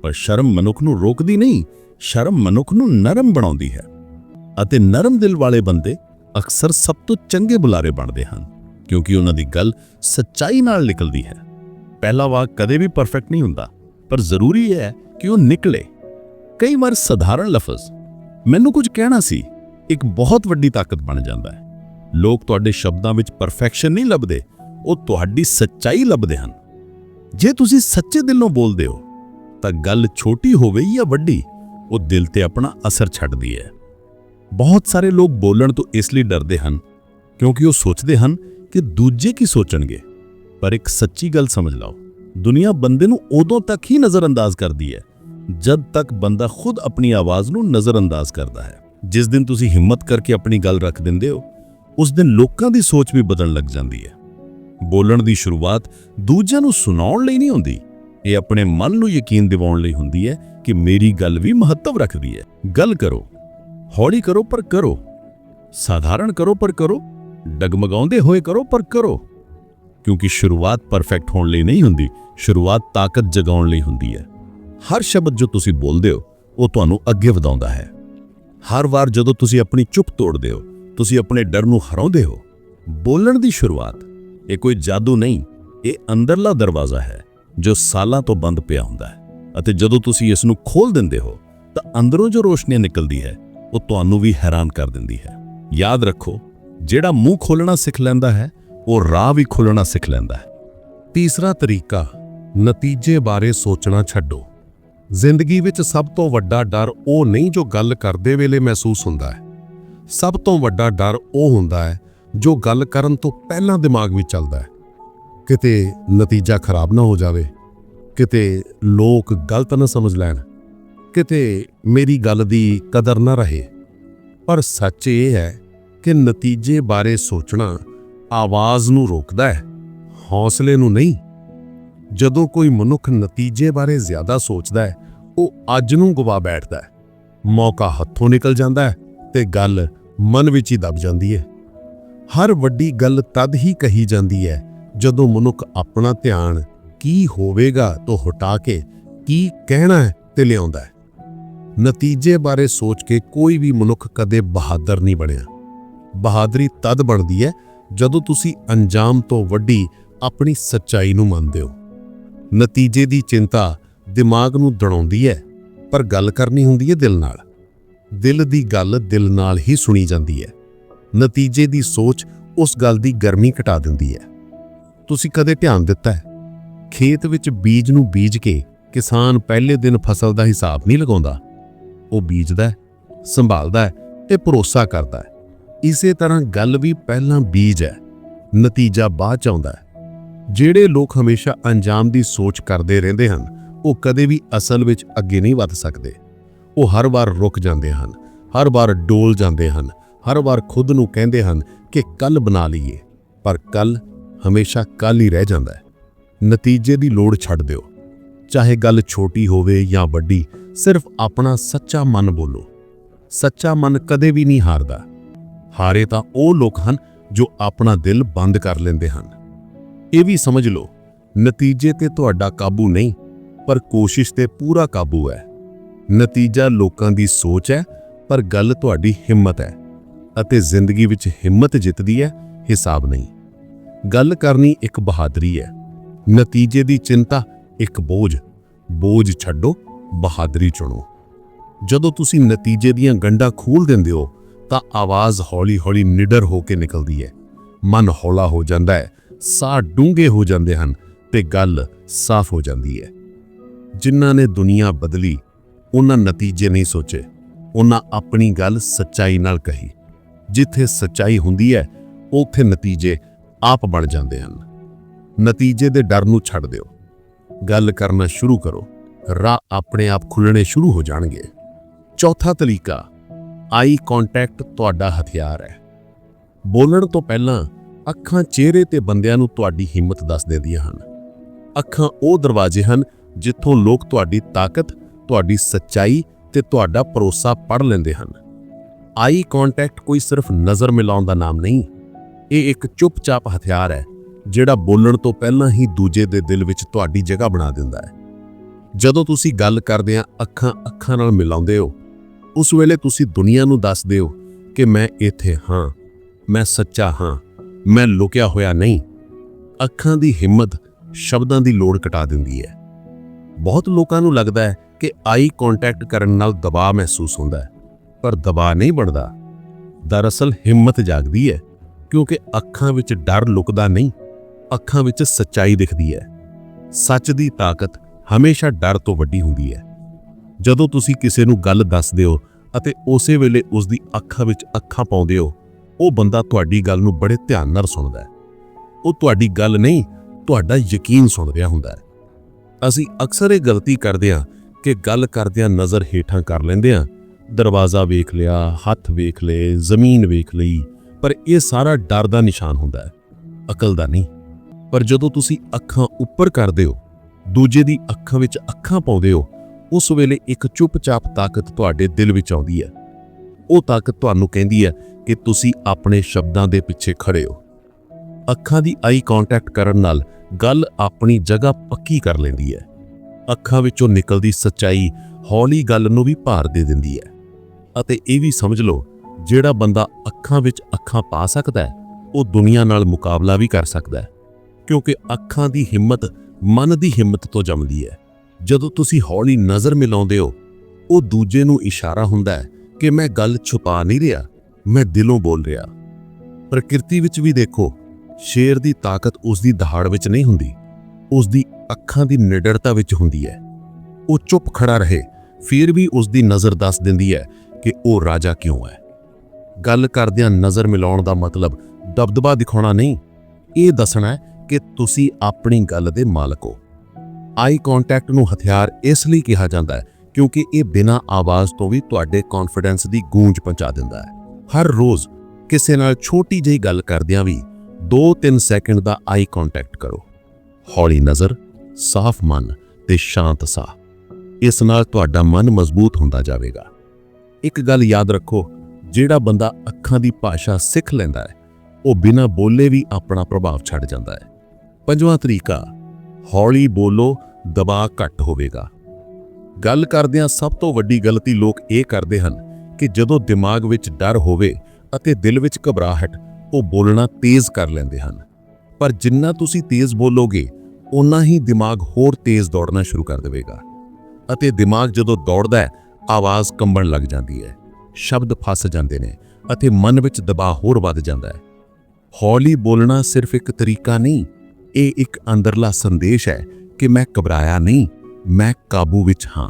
S1: ਪਰ ਸ਼ਰਮ ਮਨੁੱਖ ਨੂੰ ਰੋਕਦੀ ਨਹੀਂ, ਸ਼ਰਮ ਮਨੁੱਖ ਨੂੰ ਨਰਮ ਬਣਾਉਂਦੀ ਹੈ। ਅਤੇ ਨਰਮ ਦਿਲ ਵਾਲੇ ਬੰਦੇ ਅਕਸਰ ਸਭ ਤੋਂ ਚੰਗੇ ਬੁਲਾਰੇ ਬਣਦੇ ਹਨ। ਕਿਉਂਕਿ ਉਹਨਾਂ ਦੀ ਗੱਲ ਸੱਚਾਈ ਨਾਲ ਨਿਕਲਦੀ ਹੈ। ਪਹਿਲਾ ਵਾਕ ਕਦੇ ਵੀ ਪਰਫੈਕਟ ਨਹੀਂ ਹੁੰਦਾ, ਪਰ ਜ਼ਰੂਰੀ ਹੈ ਕਿ ਉਹ ਨਿਕਲੇ। ਕਈ ਵਾਰ ਸਧਾਰਨ ਲਫ਼ਜ਼, ਮੈਨੂੰ ਕੁਝ ਕਹਿਣਾ ਸੀ, ਇੱਕ ਬਹੁਤ ਵੱਡੀ ਤਾਕਤ ਬਣ ਜਾਂਦਾ ਹੈ। ਲੋਕ ਤੁਹਾਡੇ ਸ਼ਬਦਾਂ ਵਿੱਚ ਪਰਫੈਕਸ਼ਨ ਨਹੀਂ ਲੱਭਦੇ, ਉਹ ਤੁਹਾਡੀ ਸੱਚਾਈ ਲੱਭਦੇ ਹਨ। ਜੇ ਤੁਸੀਂ ਸੱਚੇ ਦਿਲੋਂ ਬੋਲਦੇ ਹੋ, ਤਾਂ ਗੱਲ ਛੋਟੀ ਹੋਵੇ ਜਾਂ ਵੱਡੀ, ਉਹ ਦਿਲ ਤੇ ਆਪਣਾ ਅਸਰ ਛੱਡਦੀ ਹੈ। ਬਹੁਤ ਸਾਰੇ ਲੋਕ ਬੋਲਣ ਤੋਂ ਇਸ ਲਈ ਡਰਦੇ ਹਨ, ਕਿਉਂਕਿ ਉਹ ਸੋਚਦੇ ਹਨ ਕਿ ਦੂਜੇ ਕੀ ਸੋਚਣਗੇ? ਪਰ ਇੱਕ ਸੱਚੀ ਗੱਲ ਸਮਝ ਲਓ, ਦੁਨੀਆ ਬੰਦੇ ਨੂੰ ਉਦੋਂ ਤੱਕ ਹੀ ਨਜ਼ਰਅੰਦਾਜ਼ ਕਰਦੀ ਹੈ, ਜਦ ਤੱਕ ਬੰਦਾ ਖੁਦ ਆਪਣੀ ਆਵਾਜ਼ ਨੂੰ ਨਜ਼ਰਅੰਦਾਜ਼ ਕਰਦਾ ਹੈ। ਜਿਸ ਦਿਨ ਤੁਸੀਂ ਹਿੰਮਤ ਕਰਕੇ ਆਪਣੀ ਗੱਲ ਰੱਖ ਦਿੰਦੇ ਹੋ, ਉਸ ਦਿਨ ਲੋਕਾਂ ਦੀ ਸੋਚ ਵੀ ਬਦਲਣ ਲੱਗ ਜਾਂਦੀ ਹੈ। ਬੋਲਣ ਦੀ ਸ਼ੁਰੂਆਤ ਦੂਜਿਆਂ ਨੂੰ ਸੁਣਾਉਣ ਲਈ ਨਹੀਂ ਹੁੰਦੀ। ਇਹ ਆਪਣੇ ਮਨ ਨੂੰ ਯਕੀਨ ਦਿਵਾਉਣ ਲਈ ਹੁੰਦੀ ਹੈ ਕਿ ਮੇਰੀ ਗੱਲ ਵੀ ਮਹੱਤਵ ਰੱਖਦੀ ਹੈ। ਗੱਲ ਕਰੋ, ਹੌਲੀ ਕਰੋ ਪਰ ਕਰੋ, ਸਾਧਾਰਨ ਕਰੋ ਪਰ ਕਰੋ। ਡਗਮਗਾਉਂਦੇ ਹੋਏ ਕਰੋ ਪਰ ਕਰੋ। ਕਿਉਂਕਿ ਸ਼ੁਰੂਆਤ ਪਰਫੈਕਟ ਹੋਣ ਲਈ ਨਹੀਂ ਹੁੰਦੀ, ਸ਼ੁਰੂਆਤ ਤਾਕਤ ਜਗਾਉਣ ਲਈ ਹੁੰਦੀ ਹੈ। ਹਰ ਸ਼ਬਦ ਜੋ ਤੁਸੀਂ ਬੋਲਦੇ ਹੋ, ਉਹ ਤੁਹਾਨੂੰ ਅੱਗੇ ਵਧਾਉਂਦਾ ਹੈ। ਹਰ ਵਾਰ ਜਦੋਂ ਤੁਸੀਂ ਆਪਣੀ ਚੁੱਪ ਤੋੜਦੇ ਹੋ, ਤੁਸੀਂ ਆਪਣੇ ਡਰ ਨੂੰ ਹਰਾਉਂਦੇ ਹੋ। ਬੋਲਣ ਦੀ ਸ਼ੁਰੂਆਤ, ਇਹ ਕੋਈ ਜਾਦੂ ਨਹੀਂ, ਇਹ ਅੰਦਰਲਾ ਦਰਵਾਜ਼ਾ ਹੈ, ਜੋ ਸਾਲਾਂ ਤੋਂ ਬੰਦ ਪਿਆ ਹੁੰਦਾ ਹੈ। ਅਤੇ ਜਦੋਂ ਤੁਸੀਂ ਇਸ ਨੂੰ ਖੋਲ ਦਿੰਦੇ ਹੋ, ਤਾਂ ਅੰਦਰੋਂ ਜੋ ਰੋਸ਼ਨੀ ਨਿਕਲਦੀ ਹੈ, ਉਹ ਤੁਹਾਨੂੰ ਵੀ ਹੈਰਾਨ ਕਰ ਦਿੰਦੀ ਹੈ। ਯਾਦ ਰੱਖੋ ਜਿਹੜਾ ਮੂੰਹ ਖੋਲਣਾ ਸਿੱਖ ਲੈਂਦਾ ਹੈ, ਉਹ ਰਾਹ ਵੀ ਖੋਲਣਾ ਸਿੱਖ ਲੈਂਦਾ ਹੈ।
S2: ਤੀਸਰਾ ਤਰੀਕਾ, ਨਤੀਜੇ ਬਾਰੇ ਸੋਚਣਾ ਛੱਡੋ। ਜ਼ਿੰਦਗੀ ਵਿੱਚ ਸਭ ਤੋਂ ਵੱਡਾ ਡਰ ਉਹ ਨਹੀਂ ਜੋ ਗੱਲ ਕਰਦੇ ਵੇਲੇ ਮਹਿਸੂਸ ਹੁੰਦਾ ਹੈ। ਸਭ ਤੋਂ ਵੱਡਾ ਡਰ ਉਹ ਹੁੰਦਾ ਹੈ ਜੋ ਗੱਲ ਕਰਨ ਤੋਂ ਪਹਿਲਾਂ ਦਿਮਾਗ ਵਿੱਚ ਚੱਲਦਾ ਹੈ। ਕਿਤੇ ਨਤੀਜਾ ਖਰਾਬ ਨਾ ਹੋ ਜਾਵੇ, ਕਿਤੇ ਲੋਕ ਗਲਤ ਨਾ ਸਮਝ ਲੈਣ, ਕਿਤੇ ਮੇਰੀ ਗੱਲ ਦੀ ਕਦਰ ਨਾ ਰਹੇ। ਪਰ ਸੱਚ ਇਹ ਹੈ ਕਿ ਨਤੀਜੇ ਬਾਰੇ ਸੋਚਣਾ ਆਵਾਜ਼ ਨੂੰ ਰੋਕਦਾ ਹੈ, ਹੌਸਲੇ ਨੂੰ ਨਹੀਂ। ਜਦੋਂ ਕੋਈ ਮਨੁੱਖ ਨਤੀਜੇ ਬਾਰੇ ਜ਼ਿਆਦਾ ਸੋਚਦਾ ਹੈ, ਉਹ ਅੱਜ ਨੂੰ ਗਵਾ ਬੈਠਦਾ ਹੈ। ਮੌਕਾ ਹੱਥੋਂ ਨਿਕਲ ਜਾਂਦਾ ਹੈ ਤੇ ਗੱਲ ਮਨ ਵਿੱਚ ਹੀ ਦਬ ਜਾਂਦੀ ਹੈ। ਹਰ ਵੱਡੀ ਗੱਲ ਤਦ ਹੀ ਕਹੀ ਜਾਂਦੀ ਹੈ ਜਦੋਂ ਮਨੁੱਖ ਆਪਣਾ ਧਿਆਨ ਕੀ ਹੋਵੇਗਾ ਤੋਂ ਹਟਾ ਕੇ ਕੀ ਕਹਿਣਾ ਹੈ ਤੇ ਲਿਆਉਂਦਾ ਹੈ। ਨਤੀਜੇ ਬਾਰੇ ਸੋਚ ਕੇ ਕੋਈ ਵੀ ਮਨੁੱਖ ਕਦੇ ਬਹਾਦਰ ਨਹੀਂ ਬਣਿਆ। ਬਹਾਦਰੀ ਤਦ ਬਣਦੀ ਹੈ ਜਦੋਂ ਤੁਸੀਂ ਅੰਜਾਮ ਤੋਂ ਵੱਡੀ ਆਪਣੀ ਸੱਚਾਈ ਨੂੰ ਮੰਨਦੇ ਹੋ। ਨਤੀਜੇ ਦੀ ਚਿੰਤਾ ਦਿਮਾਗ ਨੂੰ ਦੜਾਉਂਦੀ ਹੈ, ਪਰ ਗੱਲ ਕਰਨੀ ਹੁੰਦੀ ਹੈ ਦਿਲ ਨਾਲ। ਦਿਲ ਦੀ ਗੱਲ ਦਿਲ ਨਾਲ ਹੀ ਸੁਣੀ ਜਾਂਦੀ ਹੈ। ਨਤੀਜੇ ਦੀ ਸੋਚ ਉਸ ਗੱਲ ਦੀ ਗਰਮੀ ਘਟਾ ਦਿੰਦੀ ਹੈ। ਤੁਸੀਂ ਕਦੇ ਧਿਆਨ ਦਿੱਤਾ ਹੈ? ਖੇਤ ਵਿੱਚ ਬੀਜ ਨੂੰ ਬੀਜ ਕੇ ਕਿਸਾਨ ਪਹਿਲੇ ਦਿਨ ਫਸਲ ਦਾ ਹਿਸਾਬ ਨਹੀਂ ਲਗਾਉਂਦਾ। ਉਹ ਬੀਜਦਾ ਸੰਭਾਲਦਾ ਹੈ ਤੇ ਭਰੋਸਾ ਕਰਦਾ ਇਸੇ ਤਰ੍ਹਾਂ ਗੱਲ ਵੀ ਪਹਿਲਾਂ ਬੀਜ ਹੈ, ਨਤੀਜਾ ਬਾਅਦ ਚ ਆਉਂਦਾ ਹੈ। ਜਿਹੜੇ ਲੋਕ ਹਮੇਸ਼ਾ ਅੰਜਾਮ ਦੀ ਸੋਚ ਕਰਦੇ ਰਹਿੰਦੇ ਹਨ, ਉਹ ਕਦੇ ਵੀ ਅਸਲ ਵਿੱਚ ਅੱਗੇ ਨਹੀਂ ਵੱਧ ਸਕਦੇ। ਉਹ ਹਰ ਵਾਰ ਰੁਕ ਜਾਂਦੇ ਹਨ, ਹਰ ਵਾਰ ਡੋਲ ਜਾਂਦੇ ਹਨ, ਹਰ ਵਾਰ ਖੁਦ ਨੂੰ ਕਹਿੰਦੇ ਹਨ ਕਿ ਕੱਲ ਬਣਾ ਲਈਏ, ਪਰ ਕੱਲ ਹਮੇਸ਼ਾ ਕੱਲ ਹੀ ਰਹਿ ਜਾਂਦਾ ਹੈ। ਨਤੀਜੇ ਦੀ ਲੋੜ ਛੱਡ ਦਿਓ। ਚਾਹੇ ਗੱਲ ਛੋਟੀ ਹੋਵੇ ਜਾਂ ਵੱਡੀ, ਸਿਰਫ ਆਪਣਾ ਸੱਚਾ ਮਨ ਬੋਲੋ। ਸੱਚਾ ਮਨ ਕਦੇ ਵੀ ਨਹੀਂ ਹਾਰਦਾ। ਹਾਰੇ ਤਾਂ ਉਹ ਲੋਕ ਹਨ ਜੋ ਆਪਣਾ ਦਿਲ ਬੰਦ ਕਰ ਲੈਂਦੇ ਹਨ। ਇਹ ਵੀ ਸਮਝ ਲਓ, ਨਤੀਜੇ ਤੇ ਤੁਹਾਡਾ ਕਾਬੂ ਨਹੀਂ, ਪਰ ਕੋਸ਼ਿਸ਼ ਤੇ ਪੂਰਾ ਕਾਬੂ ਹੈ। ਨਤੀਜਾ ਲੋਕਾਂ ਦੀ ਸੋਚ ਹੈ, ਪਰ ਗੱਲ ਤੁਹਾਡੀ ਹਿੰਮਤ ਹੈ, ਅਤੇ ਜ਼ਿੰਦਗੀ ਵਿੱਚ ਹਿੰਮਤ ਜਿੱਤਦੀ ਹੈ, ਹਿਸਾਬ ਨਹੀਂ। ਗੱਲ ਕਰਨੀ ਇੱਕ ਬਹਾਦਰੀ ਹੈ। ਨਤੀਜੇ ਦੀ ਚਿੰਤਾ ਇੱਕ ਬੋਝ ਬੋਝ ਛੱਡੋ, ਬਹਾਦਰੀ ਚੁਣੋ। ਜਦੋਂ ਤੁਸੀਂ ਨਤੀਜੇ ਦੀਆਂ ਗੰਢਾਂ ਖੋਲ ਦਿੰਦੇ ਹੋ ਤਾਂ ਆਵਾਜ਼ ਹੌਲੀ-ਹੌਲੀ ਨਿਡਰ ਹੋ ਕੇ ਨਿਕਲਦੀ ਹੈ। ਮਨ ਹੌਲਾ ਹੋ ਜਾਂਦਾ ਹੈ, ਸਾਹ ਡੂੰਘੇ ਹੋ ਜਾਂਦੇ ਹਨ ਤੇ ਗੱਲ ਸਾਫ਼ ਹੋ ਜਾਂਦੀ ਹੈ। ਜਿਨ੍ਹਾਂ ਨੇ ਦੁਨੀਆ ਬਦਲੀ, ਉਹਨਾਂ ਨਤੀਜੇ ਨਹੀਂ ਸੋਚੇ। ਉਹਨਾਂ ਆਪਣੀ ਗੱਲ ਸੱਚਾਈ ਨਾਲ ਕਹੀ। ਜਿੱਥੇ ਸੱਚਾਈ ਹੁੰਦੀ ਹੈ, ਉੱਥੇ ਨਤੀਜੇ ਆਪ ਬਣ ਜਾਂਦੇ ਹਨ। ਨਤੀਜੇ ਦੇ ਡਰ ਨੂੰ ਛੱਡ ਦਿਓ। ਗੱਲ ਕਰਨਾ ਸ਼ੁਰੂ ਕਰੋ। ਰਾਹ ਆਪਣੇ ਆਪ ਖੁੱਲਣੇ ਸ਼ੁਰੂ ਹੋ ਜਾਣਗੇ। ਚੌਥਾ ਤਰੀਕਾ ਆਈ ਕੰਟੈਕਟ ਤੁਹਾਡਾ ਹਥਿਆਰ ਹੈ। ਬੋਲਣ ਤੋਂ ਪਹਿਲਾਂ ਅੱਖਾਂ ਚਿਹਰੇ ਤੇ ਬੰਦਿਆਂ ਨੂੰ ਤੁਹਾਡੀ ਹਿੰਮਤ ਦੱਸ ਦਿੰਦੀਆਂ ਹਨ। ਅੱਖਾਂ ਉਹ ਦਰਵਾਜ਼ੇ ਹਨ ਜਿੱਥੋਂ ਲੋਕ ਤੁਹਾਡੀ ਤਾਕਤ, ਤੁਹਾਡੀ ਸੱਚਾਈ ਤੇ ਤੁਹਾਡਾ ਭਰੋਸਾ ਪੜ ਲੈਂਦੇ ਹਨ। ਆਈ ਕੰਟੈਕਟ ਕੋਈ ਸਿਰਫ ਨਜ਼ਰ ਮਿਲਾਉਣ ਦਾ ਨਾਮ ਨਹੀਂ, ਇਹ ਇੱਕ ਚੁੱਪਚਾਪ ਹਥਿਆਰ ਹੈ, ਜਿਹੜਾ ਬੋਲਣ ਤੋਂ ਪਹਿਲਾਂ ਹੀ ਦੂਜੇ ਦੇ ਦਿਲ ਵਿੱਚ ਤੁਹਾਡੀ ਜਗ੍ਹਾ ਬਣਾ ਦਿੰਦਾ ਹੈ। ਜਦੋਂ ਤੁਸੀਂ ਗੱਲ ਕਰਦੇ ਆ, ਅੱਖਾਂ ਅੱਖਾਂ ਨਾਲ ਮਿਲਾਉਂਦੇ ਹੋ ਉਸ ਵੇਲੇ ਤੁਸੀਂ ਦੁਨੀਆ ਨੂੰ ਦੱਸ ਦਿਓ ਕਿ ਮੈਂ ਇੱਥੇ ਹਾਂ, ਮੈਂ ਸੱਚਾ ਹਾਂ, ਮੈਂ ਲੁਕਿਆ ਹੋਇਆ ਨਹੀਂ। ਅੱਖਾਂ ਦੀ ਹਿੰਮਤ ਸ਼ਬਦਾਂ ਦੀ ਲੋੜ ਘਟਾ ਦਿੰਦੀ ਹੈ। ਬਹੁਤ ਲੋਕਾਂ ਨੂੰ ਲੱਗਦਾ ਹੈ ਕਿ ਆਈ ਕੰਟੈਕਟ ਕਰਨ ਨਾਲ ਦਬਾਅ ਮਹਿਸੂਸ ਹੁੰਦਾ ਹੈ, ਪਰ ਦਬਾਅ ਨਹੀਂ ਬਣਦਾ। ਦਰਅਸਲ ਹਿੰਮਤ ਜਾਗਦੀ ਹੈ, ਕਿਉਂਕਿ ਅੱਖਾਂ ਵਿੱਚ ਡਰ ਲੁਕਦਾ ਨਹੀਂ, ਅੱਖਾਂ ਵਿੱਚ ਸੱਚਾਈ ਦਿਖਦੀ ਹੈ। ਸੱਚ ਦੀ ਤਾਕਤ ਹਮੇਸ਼ਾ ਡਰ ਤੋਂ ਵੱਡੀ ਹੁੰਦੀ ਹੈ। ਜਦੋਂ ਤੁਸੀਂ ਕਿਸੇ ਨੂੰ ਗੱਲ ਦੱਸਦੇ ਹੋ ਅਤੇ ਉਸੇ ਵੇਲੇ ਉਸ ਦੀ ਅੱਖਾਂ ਵਿੱਚ ਅੱਖਾਂ ਪਾਉਂਦੇ ਹੋ, ਉਹ ਬੰਦਾ ਤੁਹਾਡੀ ਗੱਲ ਨੂੰ ਬੜੇ ਧਿਆਨ ਨਾਲ ਸੁਣਦਾ ਹੈ। ਉਹ ਤੁਹਾਡੀ ਗੱਲ ਨਹੀਂ, ਤੁਹਾਡਾ ਯਕੀਨ ਸੁਣ ਰਿਹਾ ਹੁੰਦਾ ਹੈ। ਅਸੀਂ ਅਕਸਰ ਇਹ ਗਲਤੀ ਕਰਦੇ ਹਾਂ ਕਿ ਗੱਲ ਕਰਦਿਆਂ ਨਜ਼ਰ ਹੇਠਾਂ ਕਰ ਲੈਂਦੇ ਹਾਂ। ਦਰਵਾਜ਼ਾ ਵੇਖ ਲਿਆ, ਹੱਥ ਵੇਖ ਲਏ, ਜ਼ਮੀਨ ਵੇਖ ਲਈ, ਪਰ ਇਹ ਸਾਰਾ ਡਰ ਦਾ ਨਿਸ਼ਾਨ ਹੁੰਦਾ ਹੈ। ਅਕਲ ਦਾ ਨਹੀਂ। ਪਰ ਜਦੋਂ ਤੁਸੀਂ ਅੱਖਾਂ ਉੱਪਰ ਕਰਦੇ ਹੋ, ਦੂਜੇ ਦੀ ਅੱਖਾਂ ਵਿੱਚ ਅੱਖਾਂ ਪਾਉਂਦੇ ਹੋ ਉਸ ਵੇਲੇ ਇੱਕ ਚੁੱਪਚਾਪ ਤਾਕਤ ਤੁਹਾਡੇ ਦਿਲ ਵਿੱਚ ਆਉਂਦੀ ਹੈ। ਉਹ ਤਾਕਤ ਤੁਹਾਨੂੰ ਕਹਿੰਦੀ ਹੈ ਕਿ ਤੁਸੀਂ ਆਪਣੇ ਸ਼ਬਦਾਂ ਦੇ ਪਿੱਛੇ ਖੜੇ ਹੋ। ਅੱਖਾਂ ਦੀ ਆਈ ਕੰਟੈਕਟ ਕਰਨ ਨਾਲ ਗੱਲ ਆਪਣੀ ਜਗ੍ਹਾ ਪੱਕੀ ਕਰ ਲੈਂਦੀ ਹੈ। ਅੱਖਾਂ ਵਿੱਚੋਂ ਨਿਕਲਦੀ ਸੱਚਾਈ ਹੌਲੀ ਗੱਲ ਨੂੰ ਵੀ ਭਾਰ ਦੇ ਦਿੰਦੀ ਹੈ। ਅਤੇ ਇਹ ਵੀ ਸਮਝ ਲਓ, ਜਿਹੜਾ ਬੰਦਾ ਅੱਖਾਂ ਵਿੱਚ ਅੱਖਾਂ ਪਾ ਸਕਦਾ ਹੈ, ਉਹ ਦੁਨੀਆ ਨਾਲ ਮੁਕਾਬਲਾ ਵੀ ਕਰ ਸਕਦਾ ਹੈ। ਕਿਉਂਕਿ ਅੱਖਾਂ ਦੀ ਹਿੰਮਤ ਮਨ ਦੀ ਹਿੰਮਤ ਤੋਂ ਜੰਮਦੀ ਹੈ। ਜਦੋਂ ਤੁਸੀਂ ਹੌਲੀ ਨਜ਼ਰ ਮਿਲਾਉਂਦੇ ਹੋ, ਉਹ ਦੂਜੇ ਨੂੰ ਇਸ਼ਾਰਾ ਹੁੰਦਾ ਹੈ ਕਿ ਮੈਂ ਗੱਲ ਛੁਪਾ ਨਹੀਂ ਰਿਹਾ, ਮੈਂ ਦਿਲੋਂ ਬੋਲ ਰਿਹਾ। ਪ੍ਰਕਿਰਤੀ ਵਿੱਚ ਵੀ ਦੇਖੋ, ਸ਼ੇਰ ਦੀ ਤਾਕਤ ਉਸ ਦੀ ਦਹਾੜ ਵਿੱਚ ਨਹੀਂ ਹੁੰਦੀ ਉਸ ਦੀ ਅੱਖਾਂ ਦੀ ਨਿਡਰਤਾ ਵਿੱਚ ਹੁੰਦੀ ਹੈ। ਉਹ ਚੁੱਪ ਖੜਾ ਰਹੇ, ਫਿਰ ਵੀ ਉਸ ਦੀ ਨਜ਼ਰ ਦੱਸ ਦਿੰਦੀ ਹੈ ਕਿ ਉਹ ਰਾਜਾ ਕਿਉਂ ਹੈ। ਗੱਲ ਕਰਦਿਆਂ ਨਜ਼ਰ ਮਿਲਾਉਣ ਦਾ ਮਤਲਬ ਦਬਦਬਾ ਦਿਖਾਉਣਾ ਨਹੀਂ, ਇਹ ਦੱਸਣਾ ਕਿ ਤੁਸੀਂ ਆਪਣੀ ਗੱਲ ਦੇ ਮਾਲਕ ਹੋ। ਆਈ ਕੰਟੈਕਟ ਨੂੰ ਹਥਿਆਰ ਇਸ ਲਈ ਕਿਹਾ ਜਾਂਦਾ ਹੈ ਕਿਉਂਕਿ ਇਹ ਬਿਨਾਂ ਆਵਾਜ਼ ਤੋਂ ਵੀ ਤੁਹਾਡੇ ਕੌਨਫੀਡੈਂਸ ਦੀ ਗੂੰਜ ਪਹੁੰਚਾ ਦਿੰਦਾ ਹੈ। ਹਰ ਰੋਜ਼ ਕਿਸੇ ਨਾਲ ਛੋਟੀ ਜਿਹੀ ਗੱਲ ਕਰਦਿਆਂ ਵੀ 2-3 ਸੈਕਿੰਡ ਦਾ ਆਈ ਕੰਟੈਕਟ ਕਰੋ। ਹੌਲੀ ਨਜ਼ਰ, ਸਾਫ਼ ਮਨ ਤੇ ਸ਼ਾਂਤ ਸਾਹ। ਇਸ ਨਾਲ ਤੁਹਾਡਾ ਮਨ ਮਜ਼ਬੂਤ ਹੁੰਦਾ ਜਾਵੇਗਾ। ਇੱਕ ਗੱਲ ਯਾਦ ਰੱਖੋ, ਜਿਹੜਾ ਬੰਦਾ ਅੱਖਾਂ ਦੀ ਭਾਸ਼ਾ ਸਿੱਖ ਲੈਂਦਾ ਹੈ, ਉਹ ਬਿਨਾਂ ਬੋਲੇ ਵੀ ਆਪਣਾ ਪ੍ਰਭਾਵ ਛੱਡ ਜਾਂਦਾ ਹੈ। ਪੰਜਵਾਂ ਤਰੀਕਾ ਹੌਲੀ ਬੋਲੋ ਦਬਾਅ ਘੱਟ ਹੋਵੇਗਾ। ਗੱਲ ਕਰਦਿਆਂ ਸਭ ਤੋਂ ਵੱਡੀ ਗਲਤੀ ਲੋਕ ਇਹ ਕਰਦੇ ਹਨ ਕਿ ਜਦੋਂ ਦਿਮਾਗ ਵਿੱਚ ਡਰ ਹੋਵੇ ਅਤੇ ਦਿਲ ਵਿੱਚ ਘਬਰਾਹਟ, ਉਹ ਬੋਲਣਾ ਤੇਜ਼ ਕਰ ਲੈਂਦੇ ਹਨ। ਪਰ ਜਿੰਨਾ ਤੁਸੀਂ ਤੇਜ਼ ਬੋਲੋਗੇ ਉਨਾ ਹੀ ਦਿਮਾਗ ਹੋਰ ਤੇਜ਼ ਦੌੜਨਾ ਸ਼ੁਰੂ ਕਰ ਦੇਵੇਗਾ। ਅਤੇ ਦਿਮਾਗ ਜਦੋਂ ਦੌੜਦਾ ਹੈ, ਆਵਾਜ਼ ਕੰਬਣ ਲੱਗ ਜਾਂਦੀ ਹੈ,
S1: ਸ਼ਬਦ ਫਸ ਜਾਂਦੇ ਨੇ ਅਤੇ ਮਨ ਵਿੱਚ ਦਬਾਅ ਹੋਰ ਵੱਧ ਜਾਂਦਾ ਹੈ। ਹੌਲੀ ਬੋਲਣਾ ਸਿਰਫ ਇੱਕ ਤਰੀਕਾ ਨਹੀਂ ਇਹ ਇੱਕ ਅੰਦਰਲਾ ਸੰਦੇਸ਼ ਹੈ ਕਿ ਮੈਂ ਘਬਰਾਇਆ ਨਹੀਂ, ਮੈਂ ਕਾਬੂ ਵਿੱਚ ਹਾਂ।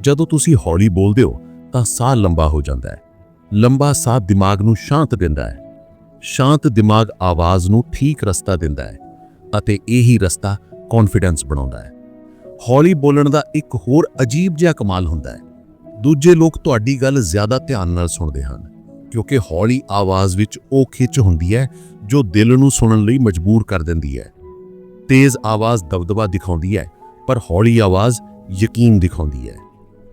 S1: ਜਦੋਂ ਤੁਸੀਂ ਹੌਲੀ ਬੋਲਦੇ ਹੋ, ਤਾਂ ਸਾਹ ਲੰਬਾ ਹੋ ਜਾਂਦਾ ਹੈ। ਲੰਬਾ ਸਾਹ ਦਿਮਾਗ ਨੂੰ ਸ਼ਾਂਤ ਦਿੰਦਾ ਹੈ। ਸ਼ਾਂਤ ਦਿਮਾਗ ਆਵਾਜ਼ ਨੂੰ ਠੀਕ ਰਸਤਾ ਦਿੰਦਾ ਹੈ ਅਤੇ ਇਹੀ ਰਸਤਾ ਕੌਨਫੀਡੈਂਸ ਬਣਾਉਂਦਾ ਹੈ। ਹੌਲੀ ਬੋਲਣ ਦਾ ਇੱਕ ਹੋਰ ਅਜੀਬ ਜਿਹਾ ਕਮਾਲ ਹੁੰਦਾ ਹੈ। ਦੂਜੇ ਲੋਕ ਤੁਹਾਡੀ ਗੱਲ ਜ਼ਿਆਦਾ ਧਿਆਨ ਨਾਲ ਸੁਣਦੇ ਹਨ, ਕਿਉਂਕਿ ਹੌਲੀ ਆਵਾਜ਼ ਵਿੱਚ ਉਹ ਖਿੱਚ ਹੁੰਦੀ ਹੈ ਜੋ ਦਿਲ ਨੂੰ ਸੁਣਨ ਲਈ ਮਜਬੂਰ ਕਰ ਦਿੰਦੀ ਹੈ। ਤੇਜ਼ ਆਵਾਜ਼ ਦਬਦਬਾ ਦਿਖਾਉਂਦੀ ਹੈ, ਪਰ ਹੌਲੀ ਆਵਾਜ਼ ਯਕੀਨ ਦਿਖਾਉਂਦੀ ਹੈ।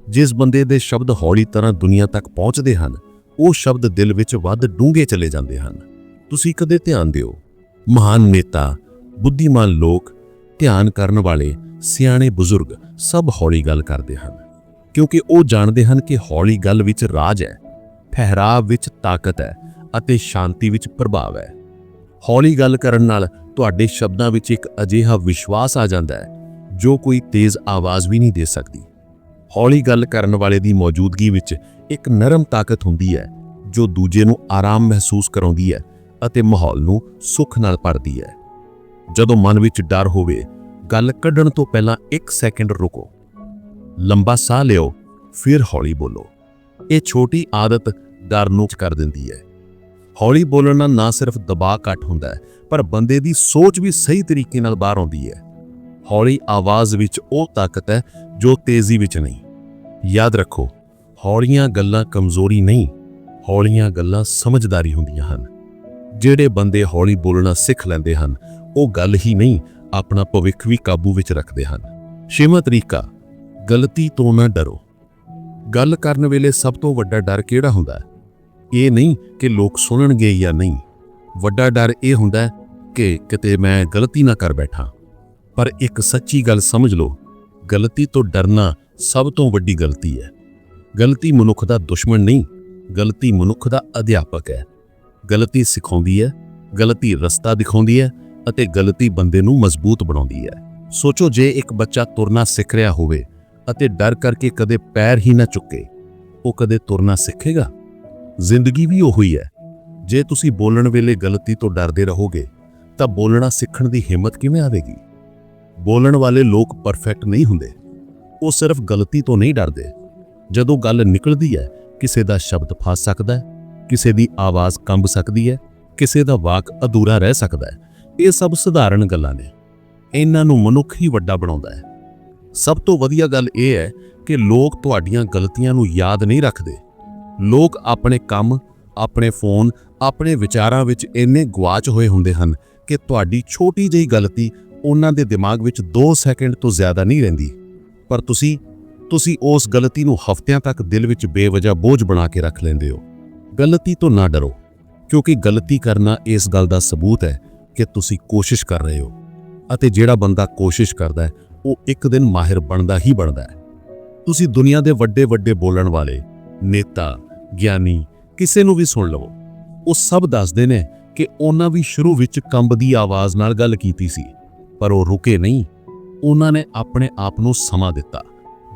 S1: ਜਿਸ ਬੰਦੇ ਦੇ ਸ਼ਬਦ ਹੌਲੀ ਤਰ੍ਹਾਂ ਦੁਨੀਆ ਤੱਕ ਪਹੁੰਚਦੇ ਹਨ, ਉਹ ਸ਼ਬਦ ਦਿਲ ਵਿੱਚ ਵੱਧ ਡੂੰਘੇ ਚਲੇ ਜਾਂਦੇ ਹਨ। ਤੁਸੀਂ ਕਦੇ ਧਿਆਨ ਦਿਓ, ਮਹਾਨ ਨੇਤਾ, ਬੁੱਧੀਮਾਨ ਲੋਕ, ਧਿਆਨ ਕਰਨ ਵਾਲੇ, ਸਿਆਣੇ ਬਜ਼ੁਰਗ, ਸਭ ਹੌਲੀ ਗੱਲ ਕਰਦੇ ਹਨ। ਕਿਉਂਕਿ ਉਹ ਜਾਣਦੇ ਹਨ ਕਿ ਹੌਲੀ ਗੱਲ ਵਿੱਚ ਰਾਜ ਹੈ, ਠਹਿਰਾਵ ਵਿੱਚ ਤਾਕਤ ਹੈ ਅਤੇ ਸ਼ਾਂਤੀ ਵਿੱਚ ਪ੍ਰਭਾਵ ਹੈ। ਹੌਲੀ ਗੱਲ ਕਰਨ ਨਾਲ ਤੁਹਾਡੇ ਸ਼ਬਦਾਂ ਵਿੱਚ ਇੱਕ ਅਜਿਹਾ ਵਿਸ਼ਵਾਸ ਆ ਜਾਂਦਾ ਹੈ, ਜੋ ਕੋਈ ਤੇਜ਼ ਆਵਾਜ਼ ਵੀ ਨਹੀਂ ਦੇ ਸਕਦੀ। ਹੌਲੀ ਗੱਲ ਕਰਨ ਵਾਲੇ ਦੀ ਮੌਜੂਦਗੀ ਵਿੱਚ ਇੱਕ ਨਰਮ ਤਾਕਤ ਹੁੰਦੀ ਹੈ, ਜੋ ਦੂਜੇ ਨੂੰ ਆਰਾਮ ਮਹਿਸੂਸ ਕਰਾਉਂਦੀ ਹੈ ਅਤੇ ਮਾਹੌਲ ਨੂੰ ਸੁੱਖ ਨਾਲ ਭਰਦੀ ਹੈ। ਜਦੋਂ ਮਨ ਵਿੱਚ ਡਰ ਹੋਵੇ, ਗੱਲ ਕੱਢਣ ਤੋਂ ਪਹਿਲਾਂ 1 ਸੈਕਿੰਡ ਰੁਕੋ। ਲੰਬਾ ਸਾਹ ਲਿਓ, ਫਿਰ ਹੌਲੀ ਬੋਲੋ। ਇਹ ਛੋਟੀ ਆਦਤ ਡਰ ਨੂੰ ਕਰ ਦਿੰਦੀ ਹੈ। ਹੌਲੀ ਬੋਲਣ ਨਾਲ ਨਾ ਸਿਰਫ ਦਬਾਅ ਘੱਟ ਹੁੰਦਾ ਹੈ, ਪਰ ਬੰਦੇ ਦੀ ਸੋਚ ਵੀ ਸਹੀ ਤਰੀਕੇ ਨਾਲ ਬਾਹਰ ਆਉਂਦੀ ਹੈ। ਹੌਲੀ ਆਵਾਜ਼ ਵਿੱਚ ਉਹ ਤਾਕਤ ਹੈ ਜੋ ਤੇਜ਼ੀ ਵਿੱਚ ਨਹੀਂ। ਯਾਦ ਰੱਖੋ, ਹੌਲੀਆਂ ਗੱਲਾਂ ਕਮਜ਼ੋਰੀ ਨਹੀਂ, ਹੌਲੀਆਂ ਗੱਲਾਂ ਸਮਝਦਾਰੀ ਹੁੰਦੀਆਂ ਹਨ। ਜਿਹੜੇ ਬੰਦੇ ਹੌਲੀ ਬੋਲਣਾ ਸਿੱਖ ਲੈਂਦੇ ਹਨ, ਉਹ ਗੱਲ ਹੀ ਨਹੀਂ, ਆਪਣਾ ਭਵਿੱਖ ਵੀ ਕਾਬੂ ਵਿੱਚ ਰੱਖਦੇ ਹਨ। ਛੇਵਾਂ ਤਰੀਕਾ, ਗਲਤੀ ਤੋਂ ਨਾ ਡਰੋ। ਗੱਲ ਕਰਨ ਵੇਲੇ ਸਭ ਤੋਂ ਵੱਡਾ ਡਰ ਕਿਹੜਾ ਹੁੰਦਾ ਹੈ? ਇਹ ਨਹੀਂ ਕਿ ਲੋਕ ਸੁਣਨਗੇ ਜਾਂ ਨਹੀਂ। ਵੱਡਾ ਡਰ ਇਹ ਹੁੰਦਾ ਕਿ ਕਿਤੇ ਮੈਂ ਗਲਤੀ ਨਾ ਕਰ ਬੈਠਾਂ। ਪਰ ਇੱਕ ਸੱਚੀ ਗੱਲ ਸਮਝ ਲਓ, ਗਲਤੀ ਤੋਂ ਡਰਨਾ ਸਭ ਤੋਂ ਵੱਡੀ ਗਲਤੀ ਹੈ। ਗਲਤੀ ਮਨੁੱਖ ਦਾ ਦੁਸ਼ਮਣ ਨਹੀਂ, ਗਲਤੀ ਮਨੁੱਖ ਦਾ ਅਧਿਆਪਕ ਹੈ। ਗਲਤੀ ਸਿਖਾਉਂਦੀ ਹੈ, ਗਲਤੀ ਰਸਤਾ ਦਿਖਾਉਂਦੀ ਹੈ ਅਤੇ ਗਲਤੀ ਬੰਦੇ ਨੂੰ ਮਜ਼ਬੂਤ ਬਣਾਉਂਦੀ ਹੈ। ਸੋਚੋ ਜੇ ਇੱਕ ਬੱਚਾ ਤੁਰਨਾ ਸਿੱਖ ਰਿਹਾ ਹੋਵੇ ਅਤੇ ਡਰ ਕਰਕੇ ਕਦੇ ਪੈਰ ਹੀ ਨਾ ਚੁੱਕੇ, ਉਹ ਕਦੇ ਤੁਰਨਾ ਸਿੱਖੇਗਾ? ਜ਼ਿੰਦਗੀ ਵੀ ਉਹੀ ਹੈ। ਜੇ ਤੁਸੀਂ ਬੋਲਣ ਵੇਲੇ ਗਲਤੀ ਤੋਂ ਡਰਦੇ ਰਹੋਗੇ, ਤਾਂ ਬੋਲਣਾ ਸਿੱਖਣ ਦੀ ਹਿੰਮਤ ਕਿਵੇਂ ਆਵੇਗੀ? ਬੋਲਣ ਵਾਲੇ ਲੋਕ ਪਰਫੈਕਟ ਨਹੀਂ ਹੁੰਦੇ। ਉਹ ਸਿਰਫ ਗਲਤੀ ਤੋਂ ਨਹੀਂ ਡਰਦੇ। ਜਦੋਂ ਗੱਲ ਨਿਕਲਦੀ ਹੈ, ਕਿਸੇ ਦਾ ਸ਼ਬਦ ਫਸ ਸਕਦਾ ਹੈ, ਕਿਸੇ ਦੀ ਆਵਾਜ਼ ਕੰਬ ਸਕਦੀ ਹੈ, ਕਿਸੇ ਦਾ ਵਾਕ ਅਧੂਰਾ ਰਹਿ ਸਕਦਾ ਹੈ, ਇਹ ਸਭ ਸਧਾਰਨ ਗੱਲਾਂ ਨੇ। ਇਹਨਾਂ ਨੂੰ ਮਨੁੱਖ ਹੀ ਵੱਡਾ ਬਣਾਉਂਦਾ ਹੈ। ਸਭ ਤੋਂ ਵਧੀਆ ਗੱਲ ਇਹ ਹੈ ਕਿ ਲੋਕ ਤੁਹਾਡੀਆਂ ਗਲਤੀਆਂ ਨੂੰ ਯਾਦ ਨਹੀਂ ਰੱਖਦੇ। ਲੋਕ ਆਪਣੇ ਕੰਮ, ਆਪਣੇ ਫੋਨ, ਆਪਣੇ ਵਿਚਾਰਾਂ ਵਿੱਚ ਇੰਨੇ ਗਵਾਚ ਹੋਏ ਹੁੰਦੇ ਹਨ ਕਿ ਤੁਹਾਡੀ ਛੋਟੀ ਜਿਹੀ ਗਲਤੀ ਉਹਨਾਂ ਦੇ ਦਿਮਾਗ ਵਿੱਚ 2 ਸੈਕਿੰਡ ਤੋਂ ਜ਼ਿਆਦਾ ਨਹੀਂ ਰਹਿੰਦੀ। ਪਰ ਤੁਸੀਂ ਤੁਸੀਂ ਉਸ ਗਲਤੀ ਨੂੰ ਹਫ਼ਤਿਆਂ ਤੱਕ ਦਿਲ ਵਿੱਚ ਬੇਵਜ੍ਹਾ ਬੋਝ ਬਣਾ ਕੇ ਰੱਖ ਲੈਂਦੇ ਹੋ। ਗਲਤੀ ਤੋਂ ਨਾ ਡਰੋ, ਕਿਉਂਕਿ ਗਲਤੀ ਕਰਨਾ ਇਸ ਗੱਲ ਦਾ ਸਬੂਤ ਹੈ ਕਿ ਤੁਸੀਂ ਕੋਸ਼ਿਸ਼ ਕਰ ਰਹੇ ਹੋ ਅਤੇ ਜਿਹੜਾ ਬੰਦਾ ਕੋਸ਼ਿਸ਼ ਕਰਦਾ ਹੈ, ਉਹ ਇੱਕ ਦਿਨ ਮਾਹਿਰ ਬਣਦਾ ਹੀ ਬਣਦਾ ਹੈ। ਤੁਸੀਂ ਦੁਨੀਆ ਦੇ ਵੱਡੇ ਵੱਡੇ ਬੋਲਣ ਵਾਲੇ ਨੇਤਾ, ਗਿਆਨੀ, ਕਿਸੇ ਨੂੰ ਵੀ ਸੁਣ ਲਵੋ। ਉਹ ਸਭ ਦੱਸਦੇ ਨੇ ਕਿ ਉਹਨਾਂ ਵੀ ਸ਼ੁਰੂ ਵਿੱਚ ਕੰਬ ਦੀ ਆਵਾਜ਼ ਨਾਲ ਗੱਲ ਕੀਤੀ ਸੀ, ਪਰ ਉਹ ਰੁਕੇ ਨਹੀਂ। ਉਹਨਾਂ ਨੇ ਆਪਣੇ ਆਪ ਨੂੰ ਸਮਾਂ ਦਿੱਤਾ,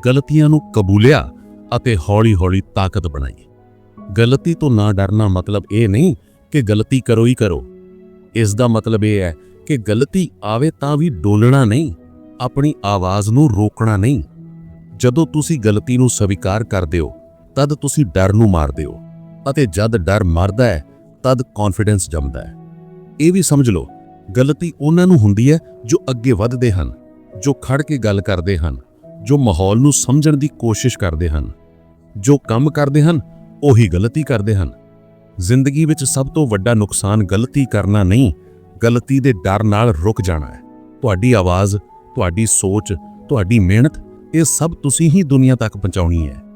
S1: ਗਲਤੀਆਂ ਨੂੰ ਕਬੂਲਿਆ ਅਤੇ ਹੌਲੀ-ਹੌਲੀ ਤਾਕਤ ਬਣਾਈ। ਗਲਤੀ ਤੋਂ ਨਾ ਡਰਨਾ ਮਤਲਬ ਇਹ ਨਹੀਂ ਕਿ ਗਲਤੀ ਕਰੋ ਹੀ ਕਰੋ। ਇਸ ਦਾ ਮਤਲਬ ਇਹ ਹੈ ਕਿ ਗਲਤੀ ਆਵੇ ਤਾਂ ਵੀ ਡੋਲਣਾ ਨਹੀਂ, ਆਪਣੀ ਆਵਾਜ਼ ਨੂੰ ਰੋਕਣਾ ਨਹੀਂ। ਜਦੋਂ ਤੁਸੀਂ ਗਲਤੀ ਨੂੰ ਸਵੀਕਾਰ ਕਰਦੇ ਹੋ ਤਦ ਤੁਸੀਂ ਡਰ ਨੂੰ ਮਾਰਦੇ ਹੋ ਅਤੇ ਜਦ ਡਰ ਮਰਦਾ ਹੈ, ਤਦ ਕੌਨਫੀਡੈਂਸ ਜੰਮਦਾ ਹੈ। ਇਹ ਵੀ ਸਮਝ ਲਓ, ਗਲਤੀ ਉਹਨਾਂ ਨੂੰ ਹੁੰਦੀ ਹੈ ਜੋ ਅੱਗੇ ਵੱਧਦੇ ਹਨ, ਜੋ ਖੜ ਕੇ ਗੱਲ ਕਰਦੇ ਹਨ, ਜੋ ਮਾਹੌਲ ਨੂੰ ਸਮਝਣ ਦੀ ਕੋਸ਼ਿਸ਼ ਕਰਦੇ ਹਨ। ਜੋ ਕੰਮ ਕਰਦੇ ਹਨ, ਉਹੀ ਗਲਤੀ ਕਰਦੇ ਹਨ। ਜ਼ਿੰਦਗੀ ਵਿੱਚ ਸਭ ਤੋਂ ਵੱਡਾ ਨੁਕਸਾਨ ਗਲਤੀ ਕਰਨਾ ਨਹੀਂ, ਗਲਤੀ ਦੇ ਡਰ ਨਾਲ ਰੁਕ ਜਾਣਾ ਹੈ। ਤੁਹਾਡੀ ਆਵਾਜ਼, ਤੁਹਾਡੀ ਸੋਚ, ਤੁਹਾਡੀ ਮਿਹਨਤ, ਇਹ ਸਭ ਤੁਸੀਂ ਹੀ ਦੁਨੀਆ ਤੱਕ ਪਹੁੰਚਾਉਣੀ ਹੈ।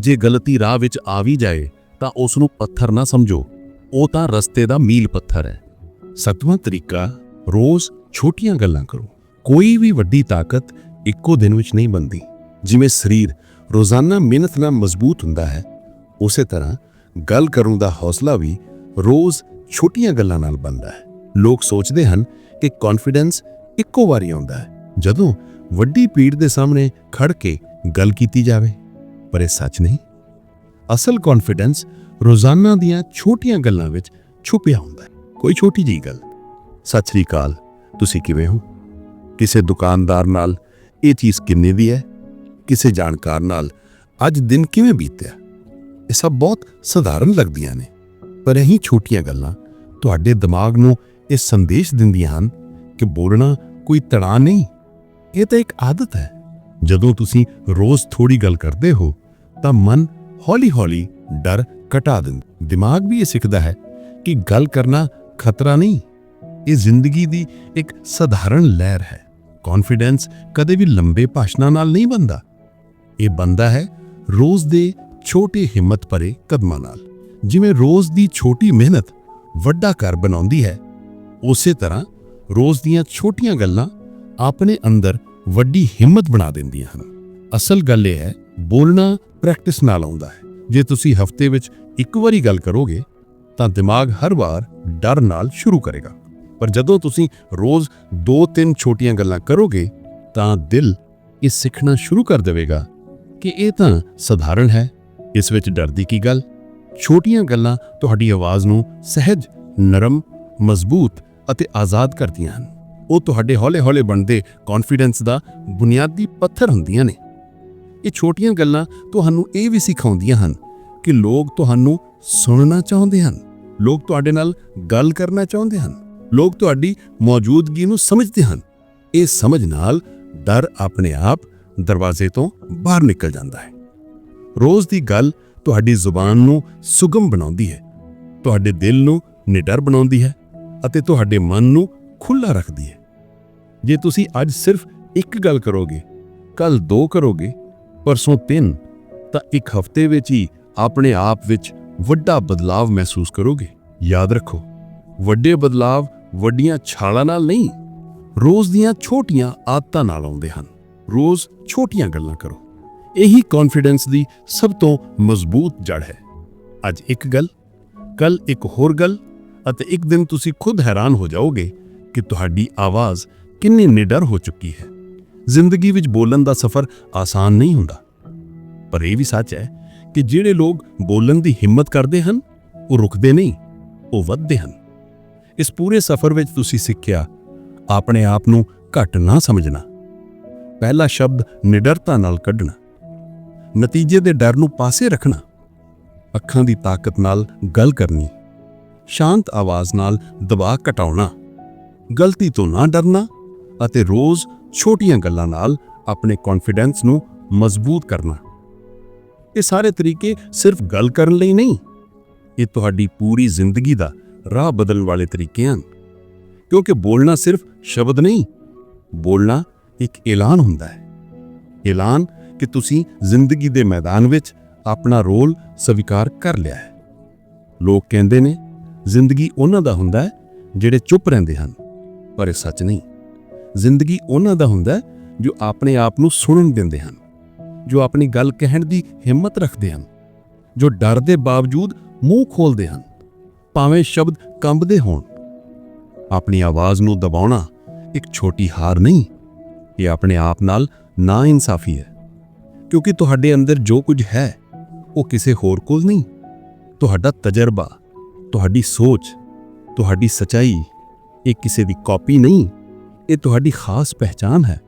S1: ਜੇ ਗਲਤੀ ਰਾਹ ਵਿੱਚ ਆ ਵੀ ਜਾਏ, ਤਾਂ ਉਸ ਨੂੰ ਪੱਥਰ ਨਾ ਸਮਝੋ। ਉਹ ਤਾਂ ਰਸਤੇ ਦਾ ਮੀਲ ਪੱਥਰ ਹੈ।
S2: ਸਤਵਾਂ ਤਰੀਕਾ, ਰੋਜ਼ ਛੋਟੀਆਂ ਗੱਲਾਂ ਕਰੋ। ਕੋਈ ਵੀ ਵੱਡੀ ਤਾਕਤ ਇੱਕੋ ਦਿਨ ਵਿੱਚ ਨਹੀਂ ਬਣਦੀ। ਜਿਵੇਂ ਸਰੀਰ ਰੋਜ਼ਾਨਾ ਮਿਹਨਤ ਨਾਲ ਮਜ਼ਬੂਤ ਹੁੰਦਾ ਹੈ, ਉਸੇ ਤਰ੍ਹਾਂ ਗੱਲ ਕਰਨ ਦਾ ਹੌਸਲਾ ਵੀ ਰੋਜ਼ ਛੋਟੀਆਂ ਗੱਲਾਂ ਨਾਲ ਬਣਦਾ ਹੈ। ਲੋਕ ਸੋਚਦੇ ਹਨ ਕਿ ਕੌਨਫੀਡੈਂਸ ਇੱਕੋ ਵਾਰੀ ਆਉਂਦਾ ਹੈ। ਜਦੋਂ ਵੱਡੀ ਪੀੜ ਦੇ ਸਾਹਮਣੇ ਖੜ ਕੇ ਗੱਲ ਕੀਤੀ ਜਾਵੇ ਪਰ ਇਹ ਸੱਚ ਨਹੀਂ।
S3: ਅਸਲ ਕੌਨਫੀਡੈਂਸ ਰੋਜ਼ਾਨਾ ਦੀਆਂ ਛੋਟੀਆਂ ਗੱਲਾਂ ਵਿੱਚ ਛੁਪਿਆ ਹੁੰਦਾ ਹੈ। ਕੋਈ ਛੋਟੀ ਜਿਹੀ ਗੱਲ। ਸਤਿ ਸ੍ਰੀ ਅਕਾਲ, ਤੁਸੀਂ ਕਿਵੇਂ ਹੋ? ਕਿਸੇ ਦੁਕਾਨਦਾਰ ਨਾਲ ਇਹ ਚੀਜ਼ ਕਿੰਨੇ ਦੀ ਹੈ? ਕਿਸੇ ਜਾਣਕਾਰ ਨਾਲ ਅੱਜ ਦਿਨ ਕਿਵੇਂ ਬੀਤਿਆ? ਇਹ ਸਭ ਬਹੁਤ ਸਧਾਰਨ ਲੱਗਦੀਆਂ ਨੇ। ਪਰ ਇਹੀ ਛੋਟੀਆਂ ਗੱਲਾਂ ਤੁਹਾਡੇ ਦਿਮਾਗ ਨੂੰ ਇਹ ਸੰਦੇਸ਼ ਦਿੰਦੀਆਂ ਹਨ ਕਿ ਬੋਲਣਾ ਕੋਈ ਤਣਾਅ ਨਹੀਂ। ਇਹ ਤਾਂ ਇੱਕ ਆਦਤ ਹੈ। ਜਦੋਂ ਤੁਸੀਂ ਰੋਜ਼ ਥੋੜੀ ਗੱਲ ਕਰਦੇ ਹੋ, ਤਾਂ ਮਨ ਹੌਲੀ-ਹੌਲੀ ਡਰ ਘਟਾ ਦਿੰਦਾ ਦਿਮਾਗ ਵੀ ਇਹ ਸਿੱਖਦਾ ਹੈ ਕਿ ਗੱਲ ਕਰਨਾ ਖਤਰਾ ਨਹੀਂ। ਇਹ ਜ਼ਿੰਦਗੀ ਦੀ ਇੱਕ ਸਧਾਰਨ ਲਹਿਰ ਹੈ। ਕੌਨਫੀਡੈਂਸ ਕਦੇ ਵੀ ਲੰਬੇ ਭਾਸ਼ਣਾਂ ਨਾਲ ਨਹੀਂ ਬਣਦਾ। ਇਹ ਬਣਦਾ ਹੈ ਰੋਜ਼ ਦੇ ਛੋਟੇ ਹਿੰਮਤ ਭਰੇ ਕਦਮਾਂ ਨਾਲ। ਜਿਵੇਂ ਰੋਜ਼ ਦੀ ਛੋਟੀ ਮਿਹਨਤ ਵੱਡਾ ਘਰ ਬਣਾਉਂਦੀ ਹੈ, ਉਸੇ ਤਰ੍ਹਾਂ ਰੋਜ਼ ਦੀਆਂ ਛੋਟੀਆਂ ਗੱਲਾਂ ਆਪਣੇ ਅੰਦਰ ਵੱਡੀ ਹਿੰਮਤ ਬਣਾ ਦਿੰਦੀਆਂ ਹਨ। ਅਸਲ ਗੱਲ ਇਹ ਹੈ, ਬੋਲਣਾ ਪ੍ਰੈਕਟਿਸ ਨਾਲ ਆਉਂਦਾ ਹੈ। ਜੇ ਤੁਸੀਂ ਹਫ਼ਤੇ ਵਿੱਚ ਇੱਕ ਵਾਰੀ ਗੱਲ ਕਰੋਗੇ, ਤਾਂ ਦਿਮਾਗ ਹਰ ਵਾਰ ਡਰ ਨਾਲ ਸ਼ੁਰੂ ਕਰੇਗਾ। ਪਰ ਜਦੋਂ ਤੁਸੀਂ ਰੋਜ਼ ਦੋ ਤਿੰਨ ਛੋਟੀਆਂ ਗੱਲਾਂ ਕਰੋਗੇ, ਤਾਂ ਦਿਲ ਇਹ ਸਿੱਖਣਾ ਸ਼ੁਰੂ ਕਰ ਦੇਵੇਗਾ ਕਿ ਇਹ ਤਾਂ ਸਧਾਰਨ ਹੈ। ਇਸ ਵਿੱਚ ਡਰ ਦੀ ਕੀ ਗੱਲ? ਛੋਟੀਆਂ ਗੱਲਾਂ ਤੁਹਾਡੀ ਆਵਾਜ਼ ਨੂੰ ਸਹਿਜ, ਨਰਮ, ਮਜ਼ਬੂਤ ਅਤੇ ਆਜ਼ਾਦ ਕਰਦੀਆਂ ਹਨ। ਉਹ ਤੁਹਾਡੇ ਹੌਲੇ-ਹੌਲੇ ਬਣਦੇ ਕੌਨਫੀਡੈਂਸ ਦਾ ਬੁਨਿਆਦੀ ਪੱਥਰ ਹੁੰਦੀਆਂ ਨੇ। ਇਹ ਛੋਟੀਆਂ ਗੱਲਾਂ ਤੁਹਾਨੂੰ ਇਹ ਵੀ ਸਿਖਾਉਂਦੀਆਂ ਹਨ ਕਿ ਲੋਕ ਤੁਹਾਨੂੰ ਸੁਣਨਾ ਚਾਹੁੰਦੇ ਹਨ, ਲੋਕ ਤੁਹਾਡੇ ਨਾਲ ਗੱਲ ਕਰਨਾ ਚਾਹੁੰਦੇ ਹਨ, ਲੋਕ ਤੁਹਾਡੀ ਮੌਜੂਦਗੀ ਨੂੰ ਸਮਝਦੇ ਹਨ। ਇਹ ਸਮਝ ਨਾਲ ਡਰ ਆਪਣੇ ਆਪ ਦਰਵਾਜ਼ੇ ਤੋਂ ਬਾਹਰ ਨਿਕਲ ਜਾਂਦਾ ਹੈ। ਰੋਜ਼ ਦੀ ਗੱਲ ਤੁਹਾਡੀ ਜ਼ੁਬਾਨ ਨੂੰ ਸੁਗਮ ਬਣਾਉਂਦੀ ਹੈ, ਤੁਹਾਡੇ ਦਿਲ ਨੂੰ ਨਿਡਰ ਬਣਾਉਂਦੀ ਹੈ ਅਤੇ ਤੁਹਾਡੇ ਮਨ ਨੂੰ ਖੁੱਲਾ ਰੱਖਦੀ ਹੈ। ਜੇ ਤੁਸੀਂ ਅੱਜ ਸਿਰਫ ਇੱਕ ਗੱਲ ਕਰੋਗੇ, ਕੱਲ ਦੋ ਕਰੋਗੇ, ਪਰਸੋਂ ਤਿੰਨ, ਤਾਂ ਇੱਕ ਹਫ਼ਤੇ ਵਿੱਚ ਹੀ ਆਪਣੇ ਆਪ ਵਿੱਚ ਵੱਡਾ ਬਦਲਾਵ ਮਹਿਸੂਸ ਕਰੋਗੇ। ਯਾਦ ਰੱਖੋ, ਵੱਡੇ ਬਦਲਾਵ ਵੱਡੀਆਂ ਛਾਲਾਂ ਨਾਲ ਨਹੀਂ, ਰੋਜ਼ ਦੀਆਂ ਛੋਟੀਆਂ ਆਦਤਾਂ ਨਾਲ ਆਉਂਦੇ ਹਨ। ਰੋਜ਼ ਛੋਟੀਆਂ ਗੱਲਾਂ ਕਰੋ। ਇਹੀ ਕੌਨਫੀਡੈਂਸ ਦੀ ਸਭ ਤੋਂ ਮਜ਼ਬੂਤ ਜੜ ਹੈ। ਅੱਜ ਇੱਕ ਗੱਲ, ਕੱਲ ਇੱਕ ਹੋਰ ਗੱਲ, ਅਤੇ ਇੱਕ ਦਿਨ ਤੁਸੀਂ ਖੁਦ ਹੈਰਾਨ ਹੋ ਜਾਓਗੇ ਕਿ ਤੁਹਾਡੀ ਆਵਾਜ਼ ਕਿੰਨੀ ਨਿਡਰ ਹੋ ਚੁੱਕੀ ਹੈ। ਜ਼ਿੰਦਗੀ ਵਿੱਚ ਬੋਲਣ ਦਾ ਸਫ਼ਰ ਆਸਾਨ ਨਹੀਂ ਹੁੰਦਾ। ਪਰ ਇਹ ਵੀ ਸੱਚ ਹੈ ਕਿ ਜਿਹੜੇ ਲੋਕ ਬੋਲਣ ਦੀ ਹਿੰਮਤ ਕਰਦੇ ਹਨ, ਉਹ ਰੁਕਦੇ ਨਹੀਂ, ਉਹ ਵੱਧਦੇ ਹਨ। ਇਸ ਪੂਰੇ ਸਫ਼ਰ ਵਿੱਚ ਤੁਸੀਂ ਸਿੱਖਿਆ, ਆਪਣੇ ਆਪ ਨੂੰ ਘੱਟ ਨਾ ਸਮਝਣਾ। ਪਹਿਲਾ ਸ਼ਬਦ ਨਿਡਰਤਾ ਨਾਲ ਕੱਢਣਾ। ਨਤੀਜੇ ਦੇ ਡਰ ਨੂੰ ਪਾਸੇ ਰੱਖਣਾ। ਅੱਖਾਂ ਦੀ ਤਾਕਤ ਨਾਲ ਗੱਲ ਕਰਨੀ। ਸ਼ਾਂਤ ਆਵਾਜ਼ ਨਾਲ ਦਬਾਅ ਘਟਾਉਣਾ। ਗਲਤੀ ਤੋਂ ਨਾ ਡਰਨਾ ਅਤੇ ਰੋਜ਼ ਛੋਟੀਆਂ ਗੱਲਾਂ ਨਾਲ ਆਪਣੇ ਕੌਨਫੀਡੈਂਸ ਨੂੰ ਮਜ਼ਬੂਤ ਕਰਨਾ। ਇਹ ਸਾਰੇ ਤਰੀਕੇ ਸਿਰਫ ਗੱਲ ਕਰਨ ਲਈ ਨਹੀਂ, ਇਹ ਤੁਹਾਡੀ ਪੂਰੀ ਜ਼ਿੰਦਗੀ ਦਾ ਰਾਹ ਬਦਲਣ ਵਾਲੇ ਤਰੀਕੇ ਹਨ। ਕਿਉਂਕਿ ਬੋਲਣਾ ਸਿਰਫ ਸ਼ਬਦ ਨਹੀਂ, ਬੋਲਣਾ ਇੱਕ ਐਲਾਨ ਹੁੰਦਾ ਹੈ। ਐਲਾਨ ਕਿ ਤੁਸੀਂ ਜ਼ਿੰਦਗੀ ਦੇ ਮੈਦਾਨ ਵਿੱਚ ਆਪਣਾ ਰੋਲ ਸਵੀਕਾਰ ਕਰ ਲਿਆ ਹੈ। ਲੋਕ ਕਹਿੰਦੇ ਨੇ, ਜ਼ਿੰਦਗੀ ਉਹਨਾਂ ਦਾ ਹੁੰਦਾ ਹੈ ਜਿਹੜੇ ਚੁੱਪ ਰਹਿੰਦੇ ਹਨ। ਪਰ ਇਹ ਸੱਚ ਨਹੀਂ। ਜ਼ਿੰਦਗੀ ਉਹਨਾਂ ਦਾ ਹੁੰਦਾ ਜੋ ਆਪਣੇ ਆਪ ਨੂੰ ਸੁਣਨ ਦਿੰਦੇ ਹਨ, ਜੋ ਆਪਣੀ ਗੱਲ ਕਹਿਣ ਦੀ ਹਿੰਮਤ ਰੱਖਦੇ ਹਨ, ਜੋ ਡਰ ਦੇ ਬਾਵਜੂਦ ਮੂੰਹ ਖੋਲਦੇ ਹਨ, ਭਾਵੇਂ ਸ਼ਬਦ ਕੰਬਦੇ ਹੋਣ। ਆਪਣੀ ਆਵਾਜ਼ ਨੂੰ ਦਬਾਉਣਾ ਇੱਕ ਛੋਟੀ ਹਾਰ ਨਹੀਂ, ਇਹ ਆਪਣੇ ਆਪ ਨਾਲ ਨਾ ਇਨਸਾਫੀ ਹੈ, ਕਿਉਂਕਿ ਤੁਹਾਡੇ ਅੰਦਰ ਜੋ ਕੁਝ ਹੈ, ਉਹ ਕਿਸੇ ਹੋਰ ਕੋਲ ਨਹੀਂ। ਤੁਹਾਡਾ ਤਜਰਬਾ, ਤੁਹਾਡੀ ਸੋਚ, ਤੁਹਾਡੀ ਸਚਾਈ ਇਹ ਕਿਸੇ ਦੀ ਕਾਪੀ ਨਹੀਂ, ਇਹ ਤੁਹਾਡੀ ਖਾਸ ਪਹਿਚਾਨ ਹੈ।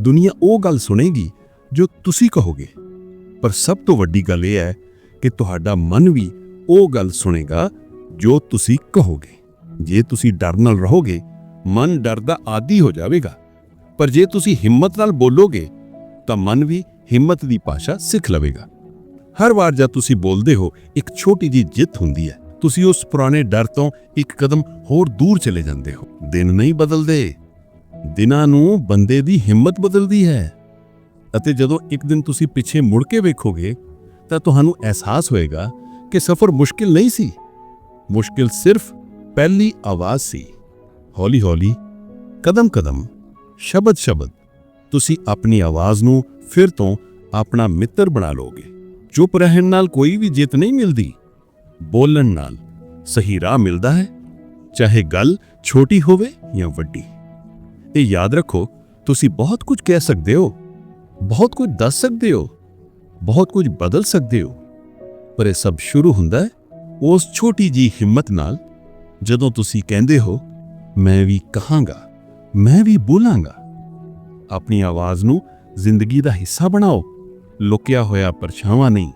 S3: ਦੁਨੀਆ ਉਹ ਗੱਲ ਸੁਣੇਗੀ ਜੋ ਤੁਸੀਂ ਕਹੋਗੇ। ਪਰ ਸਭ ਤੋਂ ਵੱਡੀ ਗੱਲ ਇਹ ਹੈ ਕਿ ਤੁਹਾਡਾ ਮਨ ਵੀ ਉਹ ਗੱਲ ਸੁਣੇਗਾ ਜੋ ਤੁਸੀਂ ਕਹੋਗੇ। ਜੇ ਤੁਸੀਂ ਡਰ ਨਾਲ ਰਹੋਗੇ, ਮਨ ਡਰ ਦਾ ਆਦੀ ਹੋ ਜਾਵੇਗਾ। ਪਰ ਜੇ ਤੁਸੀਂ ਹਿੰਮਤ ਨਾਲ ਬੋਲੋਗੇ, ਤਾਂ ਮਨ ਵੀ ਹਿੰਮਤ ਦੀ ਭਾਸ਼ਾ ਸਿੱਖ ਲਵੇਗਾ। ਹਰ ਵਾਰ ਜਦ ਤੁਸੀਂ ਬੋਲਦੇ ਹੋ, ਇੱਕ ਛੋਟੀ ਜੀ ਜਿੱਤ ਹੁੰਦੀ ਹੈ। ਤੁਸੀਂ ਉਸ ਪੁਰਾਣੇ ਡਰ ਤੋਂ ਇੱਕ ਕਦਮ ਹੋਰ ਦੂਰ ਚਲੇ ਜਾਂਦੇ ਹੋ। ਦਿਨ ਨਹੀਂ ਬਦਲਦੇ। ਦਿਨਾਂ ਨੂੰ ਬੰਦੇ ਦੀ ਹਿੰਮਤ ਬਦਲਦੀ ਹੈ। ਅਤੇ ਜਦੋਂ ਇੱਕ ਦਿਨ ਤੁਸੀਂ ਪਿੱਛੇ ਮੁੜ ਕੇ ਵੇਖੋਗੇ, ਤਾਂ ਤੁਹਾਨੂੰ ਅਹਿਸਾਸ ਹੋਏਗਾ ਕਿ ਸਫ਼ਰ ਮੁਸ਼ਕਿਲ ਨਹੀਂ ਸੀ। ਮੁਸ਼ਕਿਲ ਸਿਰਫ ਪਹਿਲੀ ਆਵਾਜ਼ ਸੀ। ਹੌਲੀ-ਹੌਲੀ ਕਦਮ-ਕਦਮ ਸ਼ਬਦ-ਸ਼ਬਦ ਤੁਸੀਂ ਆਪਣੀ ਆਵਾਜ਼ ਨੂੰ ਫਿਰ ਤੋਂ ਆਪਣਾ ਮਿੱਤਰ ਬਣਾ ਲੋਗੇ ਚੁੱਪ ਰਹਿਣ ਨਾਲ ਕੋਈ ਵੀ ਜਿੱਤ ਨਹੀਂ ਮਿਲਦੀ। ਬੋਲਣ ਨਾਲ ਸਹੀ ਰਾਹ ਮਿਲਦਾ ਹੈ, ਚਾਹੇ ਗੱਲ ਛੋਟੀ ਹੋਵੇ ਜਾਂ ਵੱਡੀ। ਇਹ ਯਾਦ ਰੱਖੋ, ਤੁਸੀਂ ਬਹੁਤ ਕੁਝ ਕਹਿ ਸਕਦੇ ਹੋ, ਬਹੁਤ ਕੁਝ ਦੱਸ ਸਕਦੇ ਹੋ, ਬਹੁਤ ਕੁਝ ਬਦਲ ਸਕਦੇ ਹੋ, ਪਰ ਇਹ ਸਭ ਸ਼ੁਰੂ ਹੁੰਦਾ ਹੈ ਉਸ ਛੋਟੀ ਜੀ ਹਿੰਮਤ ਨਾਲ। ਜਦੋਂ ਤੁਸੀਂ ਕਹਿੰਦੇ ਹੋ, ਮੈਂ ਵੀ ਕਹਾਂਗਾ, ਮੈਂ ਵੀ ਬੋਲਾਂਗਾ। ਆਪਣੀ ਆਵਾਜ਼ ਨੂੰ ਜ਼ਿੰਦਗੀ ਦਾ ਹਿੱਸਾ ਬਣਾਓ, ਲੁਕਿਆ ਹੋਇਆ ਪਰਛਾਵਾਂ ਨਹੀਂ।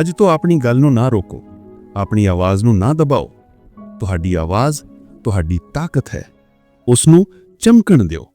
S3: ਅੱਜ ਤੋਂ ਆਪਣੀ ਗੱਲ ਨੂੰ ਨਾ ਰੋਕੋ। ਆਪਣੀ ਆਵਾਜ਼ ਨੂੰ ਨਾ ਦਬਾਓ। ਤੁਹਾਡੀ ਆਵਾਜ਼ ਤੁਹਾਡੀ ਤਾਕਤ ਹੈ। ਉਸ ਨੂੰ ਚਮਕਣ ਦਿਓ।